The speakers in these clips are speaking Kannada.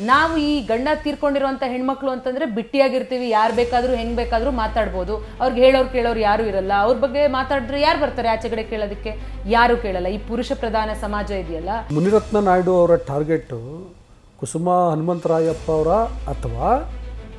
ನಾವು ಈ ಗಂಡ ತೀರ್ಕೊಂಡಿರುವಂತ ಹೆಣ್ಮಕ್ಳು ಅಂತಂದ್ರೆ ಬಿಟ್ಟಿಯಾಗಿರ್ತೀವಿ ಯಾರು ಬೇಕಾದ್ರೂ ಹೆಂಗ್ ಬೇಕಾದ್ರೂ ಮಾತಾಡ್ಬೋದು. ಅವ್ರಿಗೆ ಹೇಳೋರು ಕೇಳೋರು ಯಾರು ಇರಲ್ಲ. ಅವ್ರ ಬಗ್ಗೆ ಮಾತಾಡಿದ್ರೆ ಯಾರು ಬರ್ತಾರೆ ಆಚೆ ಕಡೆ ಕೇಳೋದಕ್ಕೆ? ಯಾರು ಕೇಳಲ್ಲ. ಈ ಪುರುಷ ಪ್ರಧಾನ ಸಮಾಜ ಇದೆಯಲ್ಲ? ಮುನಿರತ್ನ ನಾಯ್ಡು ಅವರ ಟಾರ್ಗೆಟ್ ಕುಸುಮ ಹನುಮಂತರಾಯಪ್ಪ ಅವರ ಅಥವಾ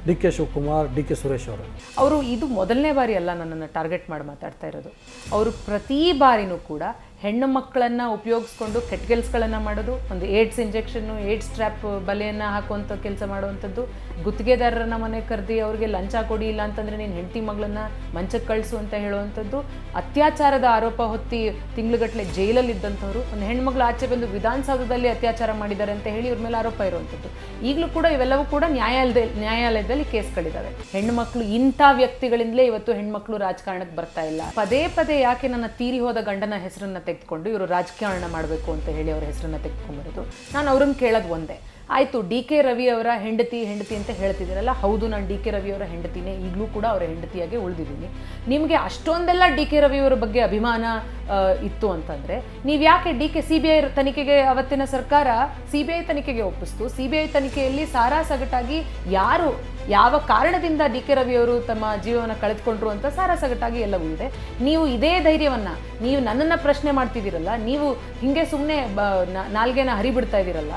D K Shivakumar D K Suresh ಅವರು? ಅವರು ಇದು ಮೊದಲನೇ ಬಾರಿ ಅಲ್ಲ ನನ್ನನ್ನು ಟಾರ್ಗೆಟ್ ಮಾಡಿ ಮಾತಾಡ್ತಾ ಇರೋದು. ಅವರು ಪ್ರತಿ ಬಾರಿನೂ ಕೂಡ ಹೆಣ್ಣು ಮಕ್ಕಳನ್ನು ಉಪಯೋಗಿಸ್ಕೊಂಡು ಕೆಟ್ಗೆಲ್ಸ್ಗಳನ್ನು ಮಾಡೋದು, ಒಂದು ಏಡ್ಸ್ ಇಂಜೆಕ್ಷನ್ನು, ಏಡ್ಸ್ ಟ್ರ್ಯಾಪ್ ಬಲೆಯನ್ನು ಹಾಕುವಂಥ ಕೆಲಸ ಮಾಡುವಂಥದ್ದು. ಗುತ್ತಿಗೆದಾರರನ್ನ ಮನೆ ಕರೆದಿ ಅವ್ರಿಗೆ ಲಂಚ ಕೊಡಿ ಇಲ್ಲ ಅಂತಂದರೆ ನೀನು ಹೆಂಡತಿ ಮಗಳನ್ನ ಮಂಚಕ್ಕೆ ಕಳಿಸು ಅಂತ ಹೇಳುವಂಥದ್ದು. ಅತ್ಯಾಚಾರದ ಆರೋಪ ಹೊತ್ತಿ ತಿಂಗಳುಗಟ್ಟಲೆ ಜೈಲಲ್ಲಿ ಇದ್ದಂಥವ್ರು ಒಂದು ಹೆಣ್ಮಗಳು ಆಚೆ ಬಂದು ವಿಧಾನಸೌಧದಲ್ಲಿ ಅತ್ಯಾಚಾರ ಮಾಡಿದ್ದಾರೆ ಅಂತ ಹೇಳಿ ಇವ್ರ ಮೇಲೆ ಆರೋಪ ಇರುವಂಥದ್ದು. ಈಗಲೂ ಕೂಡ ಇವೆಲ್ಲವೂ ಕೂಡ ನ್ಯಾಯಾಲಯದ ನ್ಯಾಯಾಲಯದಲ್ಲಿ ಕೇಸ್ಗಳಿದ್ದಾವೆ ಹೆಣ್ಮಕ್ಳು ಇಂಥ ವ್ಯಕ್ತಿಗಳಿಂದಲೇ ಇವತ್ತು ಹೆಣ್ಮಕ್ಳು ರಾಜಕಾರಣಕ್ಕೆ ಬರ್ತಾ ಇಲ್ಲ. ಪದೇ ಪದೇ ಯಾಕೆ ನನ್ನ ತೀರಿ ಹೋದ ಗಂಡನ ಹೆಸರನ್ನ ತೆಗೆದುಕೊಂಡು ಇವರು ರಾಜಕಾರಣ ಮಾಡಬೇಕು ಅಂತ ಹೇಳಿ ಅವ್ರ ಹೆಸರನ್ನ ತೆಗೆದುಕೊಂಡ್ಬರೋದು. ನಾನು ಅವ್ರನ್ನ ಕೇಳೋದು ಒಂದೇ. ಆಯಿತು, ಡಿ ಕೆ ರವಿ ಅವರ ಹೆಂಡತಿ ಹೆಂಡತಿ ಅಂತ ಹೇಳ್ತಿದ್ದೀರಲ್ಲ, ಹೌದು, ನಾನು ಡಿ ಕೆ ರವಿ ಅವರ ಹೆಂಡತಿನೇ, ಈಗಲೂ ಕೂಡ ಅವರ ಹೆಂಡತಿಯಾಗಿ ಉಳಿದಿದ್ದೀನಿ. ನಿಮಗೆ ಅಷ್ಟೊಂದೆಲ್ಲ ಡಿ ಕೆ ರವಿ ಅವರ ಬಗ್ಗೆ ಅಭಿಮಾನ ಇತ್ತು ಅಂತಂದರೆ, ನೀವು ಯಾಕೆ ಡಿ ಕೆ ಸಿ ಬಿ ತನಿಖೆಗೆ ಅವತ್ತಿನ ಸರ್ಕಾರ ಸಿ ಬಿ ತನಿಖೆಗೆ ಒಪ್ಪಿಸ್ತು? ಸಿ ಬಿ ಐ ತನಿಖೆಯಲ್ಲಿ ಸಾರಾ ಸಗಟಾಗಿ ಯಾರು ಯಾವ ಕಾರಣದಿಂದ ಡಿ ಕೆ ರವಿಯವರು ತಮ್ಮ ಜೀವನ ಕಳೆದುಕೊಂಡ್ರು ಅಂತ ಸಾರಸಗಟಾಗಿ ಎಲ್ಲವೂ ಇದೆ. ನೀವು ಇದೇ ಧೈರ್ಯವನ್ನ, ನೀವು ನನ್ನನ್ನು ಪ್ರಶ್ನೆ ಮಾಡ್ತಿದ್ದೀರಲ್ಲ, ನೀವು ಹಿಂಗೆ ಸುಮ್ಮನೆ ನಾಲ್ಗೆನ ಹರಿಬಿಡ್ತಾ ಇದ್ದೀರಲ್ಲ,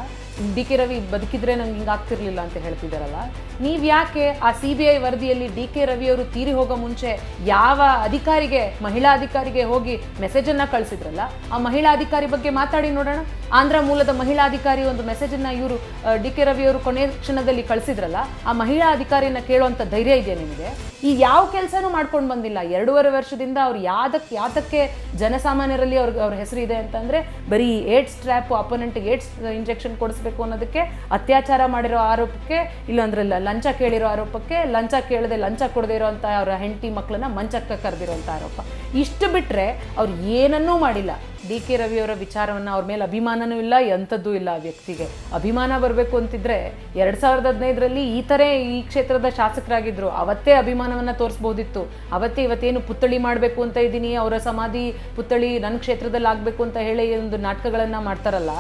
ಡಿ ಕೆ ರವಿ ಬದುಕಿದ್ರೆ ನಂಗೆ ಹಿಂಗೆ ಆಗ್ತಿರ್ಲಿಲ್ಲ ಅಂತ ಹೇಳ್ತಿದ್ದಾರಲ್ಲ, ನೀವು ಯಾಕೆ ಆ ಸಿ ಬಿ ಐ ವರದಿಯಲ್ಲಿ ಡಿ ಕೆ ರವಿಯವರು ತೀರಿ ಹೋಗೋ ಮುಂಚೆ ಯಾವ ಅಧಿಕಾರಿಗೆ, ಮಹಿಳಾ ಅಧಿಕಾರಿಗೆ ಹೋಗಿ ಮೆಸೇಜನ್ನು ಕಳಿಸಿದ್ರಲ್ಲ, ಆ ಮಹಿಳಾ ಅಧಿಕಾರಿ ಬಗ್ಗೆ ಮಾತಾಡಿ ನೋಡೋಣ. ಆಂಧ್ರ ಮೂಲದ ಮಹಿಳಾ ಅಧಿಕಾರಿ ಒಂದು ಮೆಸೇಜನ್ನು ಇವರು ಡಿ ಕೆ ರವಿಯವರು ಕೊನೆ ಕ್ಷಣದಲ್ಲಿ ಕಳಿಸಿದ್ರಲ್ಲ, ಆ ಮಹಿಳಾ ಅಧಿಕಾರಿನ ಕೇಳುವಂಥ ಧೈರ್ಯ ಇದೆಯಾ ನಿಮಗೆ? ಈ ಯಾವ ಕೆಲಸನೂ ಮಾಡ್ಕೊಂಡು ಬಂದಿಲ್ಲ. ಎರಡೂವರೆ ವರ್ಷದಿಂದ ಅವ್ರು ಯಾದಕ್ಕೆ ಯಾತಕ್ಕೆ ಜನಸಾಮಾನ್ಯರಲ್ಲಿ ಅವ್ರಿಗೆ ಅವ್ರ ಹೆಸರು ಇದೆ ಅಂತಂದ್ರೆ ಬರೀ ಏಡ್ಸ್ ಟ್ರ್ಯಾಪ್ ಅಪೋನೆಂಟ್ಗೆ ಏಡ್ಸ್ ಇಂಜೆಕ್ಷನ್ ಕೊಡಿಸ್ಬೇಕು ಅನ್ನೋದಕ್ಕೆ, ಅತ್ಯಾಚಾರ ಮಾಡಿರೋ ಆರೋಪಕ್ಕೆ ಇಲ್ಲಾಂದ್ರೆ ಲಂಚ ಕೇಳಿರೋ ಆರೋಪಕ್ಕೆ, ಲಂಚ ಕೇಳದೆ ಲಂಚ ಕೊಡದೇ ಇರೋಂಥ ಅವರ ಹೆಂಡತಿ ಮಕ್ಕಳನ್ನ ಮಂಚಕ್ಕೆ ಕರೆದಿರೋಂಥ ಆರೋಪ. ಇಷ್ಟು ಬಿಟ್ಟರೆ ಅವ್ರು ಏನನ್ನೂ ಮಾಡಿಲ್ಲ. ಡಿ ಕೆ ರವಿಯವರ ವಿಚಾರವನ್ನು ಅವ್ರ ಮೇಲೆ ಅಭಿಮಾನನೂ ಇಲ್ಲ, ಎಂಥದ್ದು ಇಲ್ಲ ಆ ವ್ಯಕ್ತಿಗೆ. ಅಭಿಮಾನ ಬರಬೇಕು ಅಂತಿದ್ರೆ ಎರಡು ಸಾವಿರದ ಹದಿನೈದರಲ್ಲಿ ಈ ಥರ ಈ ಕ್ಷೇತ್ರದ ಶಾಸಕರಾಗಿದ್ದರು ಅವತ್ತೇ ಅಭಿಮಾನವನ್ನು ತೋರಿಸ್ಬೋದಿತ್ತು. ಅವತ್ತೇ ಇವತ್ತೇನು ಪುತ್ಥಳಿ ಮಾಡಬೇಕು ಅಂತ ಇದ್ದೀನಿ, ಅವರ ಸಮಾಧಿ ಪುತ್ಥಳಿ ನನ್ನ ಕ್ಷೇತ್ರದಲ್ಲಿ ಆಗಬೇಕು ಅಂತ ಹೇಳಿ ಒಂದು ನಾಟಕಗಳನ್ನು ಮಾಡ್ತಾರಲ್ಲ,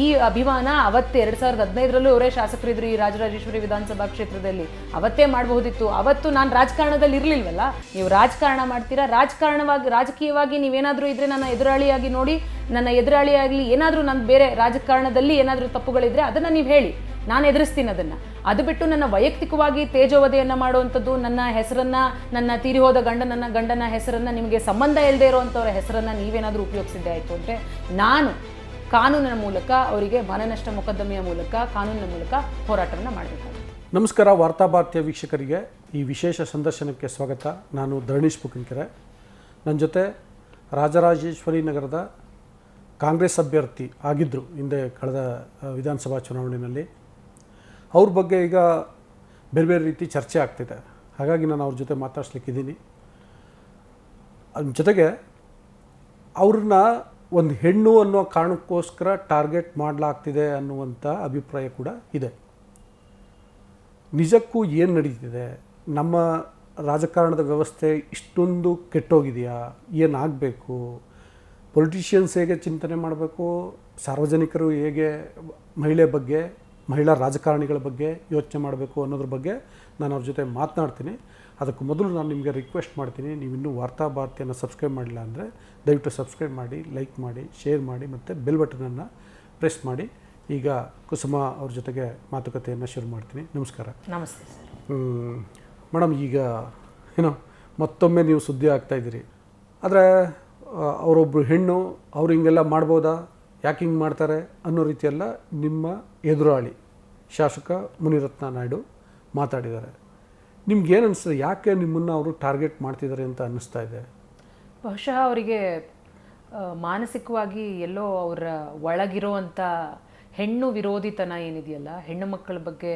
ಈ ಅಭಿಮಾನ ಅವತ್ತೇ ಎರಡು ಸಾವಿರದ ಹದಿನೈದರಲ್ಲೂ ಅವರೇ ಶಾಸಕರಿದ್ರು ಈ ರಾಜರಾಜೇಶ್ವರಿ ವಿಧಾನಸಭಾ ಕ್ಷೇತ್ರದಲ್ಲಿ. ಅವತ್ತೇ ಮಾಡಬಹುದಿತ್ತು ಅವತ್ತು ನಾನು ರಾಜಕಾರಣದಲ್ಲಿ ಇರಲಿಲ್ವಲ್ಲ? ನೀವು ರಾಜಕಾರಣ ಮಾಡ್ತೀರಾ? ರಾಜಕಾರಣವಾಗಿ, ರಾಜಕೀಯವಾಗಿ ನೀವೇನಾದರೂ ಇದ್ರೆ ನನ್ನ ಎದುರಾಳಿಯಾಗಿ ನೋಡಿ ನನ್ನ ಎದುರಾಳಿಯಾಗಲಿ ಏನಾದರೂ ನನ್ನ ಬೇರೆ ರಾಜಕಾರಣದಲ್ಲಿ ಏನಾದರೂ ತಪ್ಪುಗಳಿದ್ರೆ ಅದನ್ನು ನೀವು ಹೇಳಿ. ನಾನು ಎದುರಿಸ್ತೀನಿ ಅದನ್ನು. ಅದು ಬಿಟ್ಟು ನನ್ನ ವೈಯಕ್ತಿಕವಾಗಿ ತೇಜೋವಧೆಯನ್ನು ಮಾಡುವಂಥದ್ದು, ನನ್ನ ಹೆಸರನ್ನ, ನನ್ನ ತೀರಿ ಹೋದ ಗಂಡನನ್ನ ಗಂಡನ ಹೆಸರನ್ನ ನಿಮಗೆ ಸಂಬಂಧ ಇಲ್ಲದೆ ಇರುವಂಥವ್ರ ಹೆಸರನ್ನ ನೀವೇನಾದರೂ ಉಪಯೋಗಿಸಿದ್ದೆ ಆಯಿತು ಅಂದರೆ ನಾನು ಕಾನೂನಿನ ಮೂಲಕ ಅವರಿಗೆ ಮನನಷ್ಟ ಮೊಕದ್ದಮೆಯ ಮೂಲಕ, ಕಾನೂನಿನ ಮೂಲಕ ಹೋರಾಟವನ್ನು ಮಾಡಬೇಕಾಗುತ್ತೆ. ನಮಸ್ಕಾರ ವಾರ್ತಾಭಾರತೀಯ ವೀಕ್ಷಕರಿಗೆ ಈ ವಿಶೇಷ ಸಂದರ್ಶನಕ್ಕೆ ಸ್ವಾಗತ. ನಾನು ಧರಣೀಶ್ ಪುಕಿನ್ಕೆರೆ. ನನ್ನ ಜೊತೆ ರಾಜರಾಜೇಶ್ವರಿ ನಗರದ ಕಾಂಗ್ರೆಸ್ ಅಭ್ಯರ್ಥಿ ಆಗಿದ್ದರು ಹಿಂದೆ ಕಳೆದ ವಿಧಾನಸಭಾ ಚುನಾವಣೆಯಲ್ಲಿ. ಅವ್ರ ಬಗ್ಗೆ ಈಗ ಬೇರೆ ಬೇರೆ ರೀತಿ ಚರ್ಚೆ ಆಗ್ತಿದೆ. ಹಾಗಾಗಿ ನಾನು ಅವ್ರ ಜೊತೆ ಮಾತಾಡ್ಸ್ಲಿಕ್ಕಿದ್ದೀನಿ. ಅದ್ರ ಜೊತೆಗೆ ಅವ್ರನ್ನ ಒಂದು ಹೆಣ್ಣು ಅನ್ನೋ ಕಾರಣಕ್ಕೋಸ್ಕರ ಟಾರ್ಗೆಟ್ ಮಾಡಲಾಗ್ತಿದೆ ಅನ್ನುವಂಥ ಅಭಿಪ್ರಾಯ ಕೂಡ ಇದೆ. ನಿಜಕ್ಕೂ ಏನು ನಡೀತಿದೆ? ನಮ್ಮ ರಾಜಕಾರಣದ ವ್ಯವಸ್ಥೆ ಇಷ್ಟೊಂದು ಕೆಟ್ಟೋಗಿದೆಯಾ? ಏನಾಗಬೇಕು? ಪೊಲಿಟಿಷಿಯನ್ಸ್ ಹೇಗೆ ಚಿಂತನೆ ಮಾಡಬೇಕು? ಸಾರ್ವಜನಿಕರು ಹೇಗೆ ಮಹಿಳೆ ಬಗ್ಗೆ ಮಹಿಳಾ ರಾಜಕಾರಣಿಗಳ ಬಗ್ಗೆ ಯೋಚನೆ ಮಾಡಬೇಕು ಅನ್ನೋದ್ರ ಬಗ್ಗೆ ನಾನು ಅವ್ರ ಜೊತೆ ಮಾತನಾಡ್ತೀನಿ. ಅದಕ್ಕೆ ಮೊದಲು ನಾನು ನಿಮಗೆ ರಿಕ್ವೆಸ್ಟ್ ಮಾಡ್ತೀನಿ ನೀವು ಇನ್ನೂ ವಾರ್ತಾ ಭಾರತಿಯನ್ನು ಸಬ್ಸ್ಕ್ರೈಬ್ ಮಾಡಿಲ್ಲ ಅಂದರೆ ದಯವಿಟ್ಟು ಸಬ್ಸ್ಕ್ರೈಬ್ ಮಾಡಿ ಲೈಕ್ ಮಾಡಿ ಶೇರ್ ಮಾಡಿ ಮತ್ತು ಬೆಲ್ ಬಟನನ್ನು ಪ್ರೆಸ್ ಮಾಡಿ. ಈಗ ಕುಸುಮ ಅವ್ರ ಜೊತೆಗೆ ಮಾತುಕತೆಯನ್ನು ಶುರು ಮಾಡ್ತೀನಿ. ನಮಸ್ಕಾರ. ನಮಸ್ತೆ. ಮೇಡಮ್, ಈಗ ಏನೋ ಮತ್ತೊಮ್ಮೆ ನೀವು ಸುದ್ದಿ ಆಗ್ತಾಯಿದ್ದೀರಿ ಆದರೆ ಅವರೊಬ್ಬರು ಹೆಣ್ಣು, ಅವ್ರು ಹಿಂಗೆಲ್ಲ ಮಾಡ್ಬೋದಾ? ಯಾಕೆ ಹಿಂಗೆ ಮಾಡ್ತಾರೆ ಅನ್ನೋ ರೀತಿಯೆಲ್ಲ ನಿಮ್ಮ ಎದುರಾಳಿ ಶಾಸಕ ಮುನಿರತ್ನ ನಾಯ್ಡು ಮಾತಾಡಿದ್ದಾರೆ. ನಿಮ್ಗೇನು ಅನಿಸ್ತದೆ? ಯಾಕೆ ನಿಮ್ಮನ್ನು ಅವರು ಟಾರ್ಗೆಟ್ ಮಾಡ್ತಿದ್ದಾರೆ ಅಂತ ಅನ್ನಿಸ್ತಾ ಇದೆ? ಬಹುಶಃ ಅವರಿಗೆ ಮಾನಸಿಕವಾಗಿ ಎಲ್ಲೋ ಅವರ ಒಳಗಿರುವಂಥ ಹೆಣ್ಣು ವಿರೋಧಿತನ ಏನಿದೆಯಲ್ಲ, ಹೆಣ್ಣು ಮಕ್ಕಳ ಬಗ್ಗೆ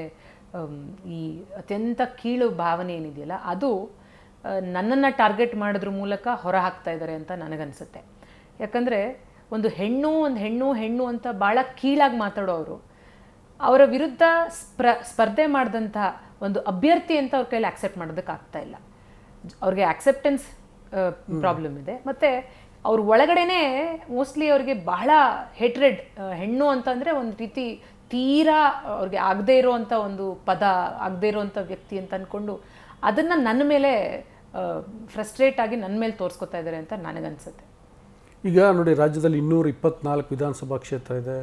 ಈ ಅತ್ಯಂತ ಕೀಳು ಭಾವನೆ ಏನಿದೆಯಲ್ಲ ಅದು ನನ್ನನ್ನು ಟಾರ್ಗೆಟ್ ಮಾಡೋದ್ರ ಮೂಲಕ ಹೊರ ಹಾಕ್ತಾ ಇದ್ದಾರೆ ಅಂತ ನನಗನ್ಸುತ್ತೆ. ಯಾಕಂದರೆ ಒಂದು ಹೆಣ್ಣು ಒಂದು ಹೆಣ್ಣು ಹೆಣ್ಣು ಅಂತ ಭಾಳ ಕೀಳಾಗಿ ಮಾತಾಡೋರು ಅವರ ವಿರುದ್ಧ ಸ್ಪ್ರ ಸ್ಪರ್ಧೆ ಮಾಡಿದಂಥ ಒಂದು ಅಭ್ಯರ್ಥಿ ಅಂತ ಅವ್ರ ಕೈಲಿ ಆಕ್ಸೆಪ್ಟ್ ಮಾಡೋದಕ್ಕೆ ಆಗ್ತಾ ಇಲ್ಲ. ಅವ್ರಿಗೆ ಆಕ್ಸೆಪ್ಟೆನ್ಸ್ ಪ್ರಾಬ್ಲಮ್ ಇದೆ. ಮತ್ತು ಅವ್ರ ಒಳಗಡೆನೇ ಮೋಸ್ಟ್ಲಿ ಅವ್ರಿಗೆ ಬಹಳ ಹೆಟ್ರೆಡ್ ಹೆಣ್ಣು ಅಂತಂದರೆ ಒಂದು ರೀತಿ ತೀರಾ ಅವ್ರಿಗೆ ಆಗದೇ ಇರೋವಂಥ ಒಂದು ಪದ, ಆಗದೇ ಇರೋವಂಥ ವ್ಯಕ್ತಿ ಅಂತ ಅಂದ್ಕೊಂಡು ಅದನ್ನು ನನ್ನ ಮೇಲೆ ಫ್ರಸ್ಟ್ರೇಟ್ ಆಗಿ ನನ್ನ ಮೇಲೆ ತೋರಿಸ್ಕೊತಾ ಇದ್ದಾರೆ ಅಂತ ನನಗನ್ಸುತ್ತೆ. ಈಗ ನೋಡಿ, ರಾಜ್ಯದಲ್ಲಿ ಇನ್ನೂರ ಇಪ್ಪತ್ನಾಲ್ಕು ವಿಧಾನಸಭಾ ಕ್ಷೇತ್ರ ಇದೆ.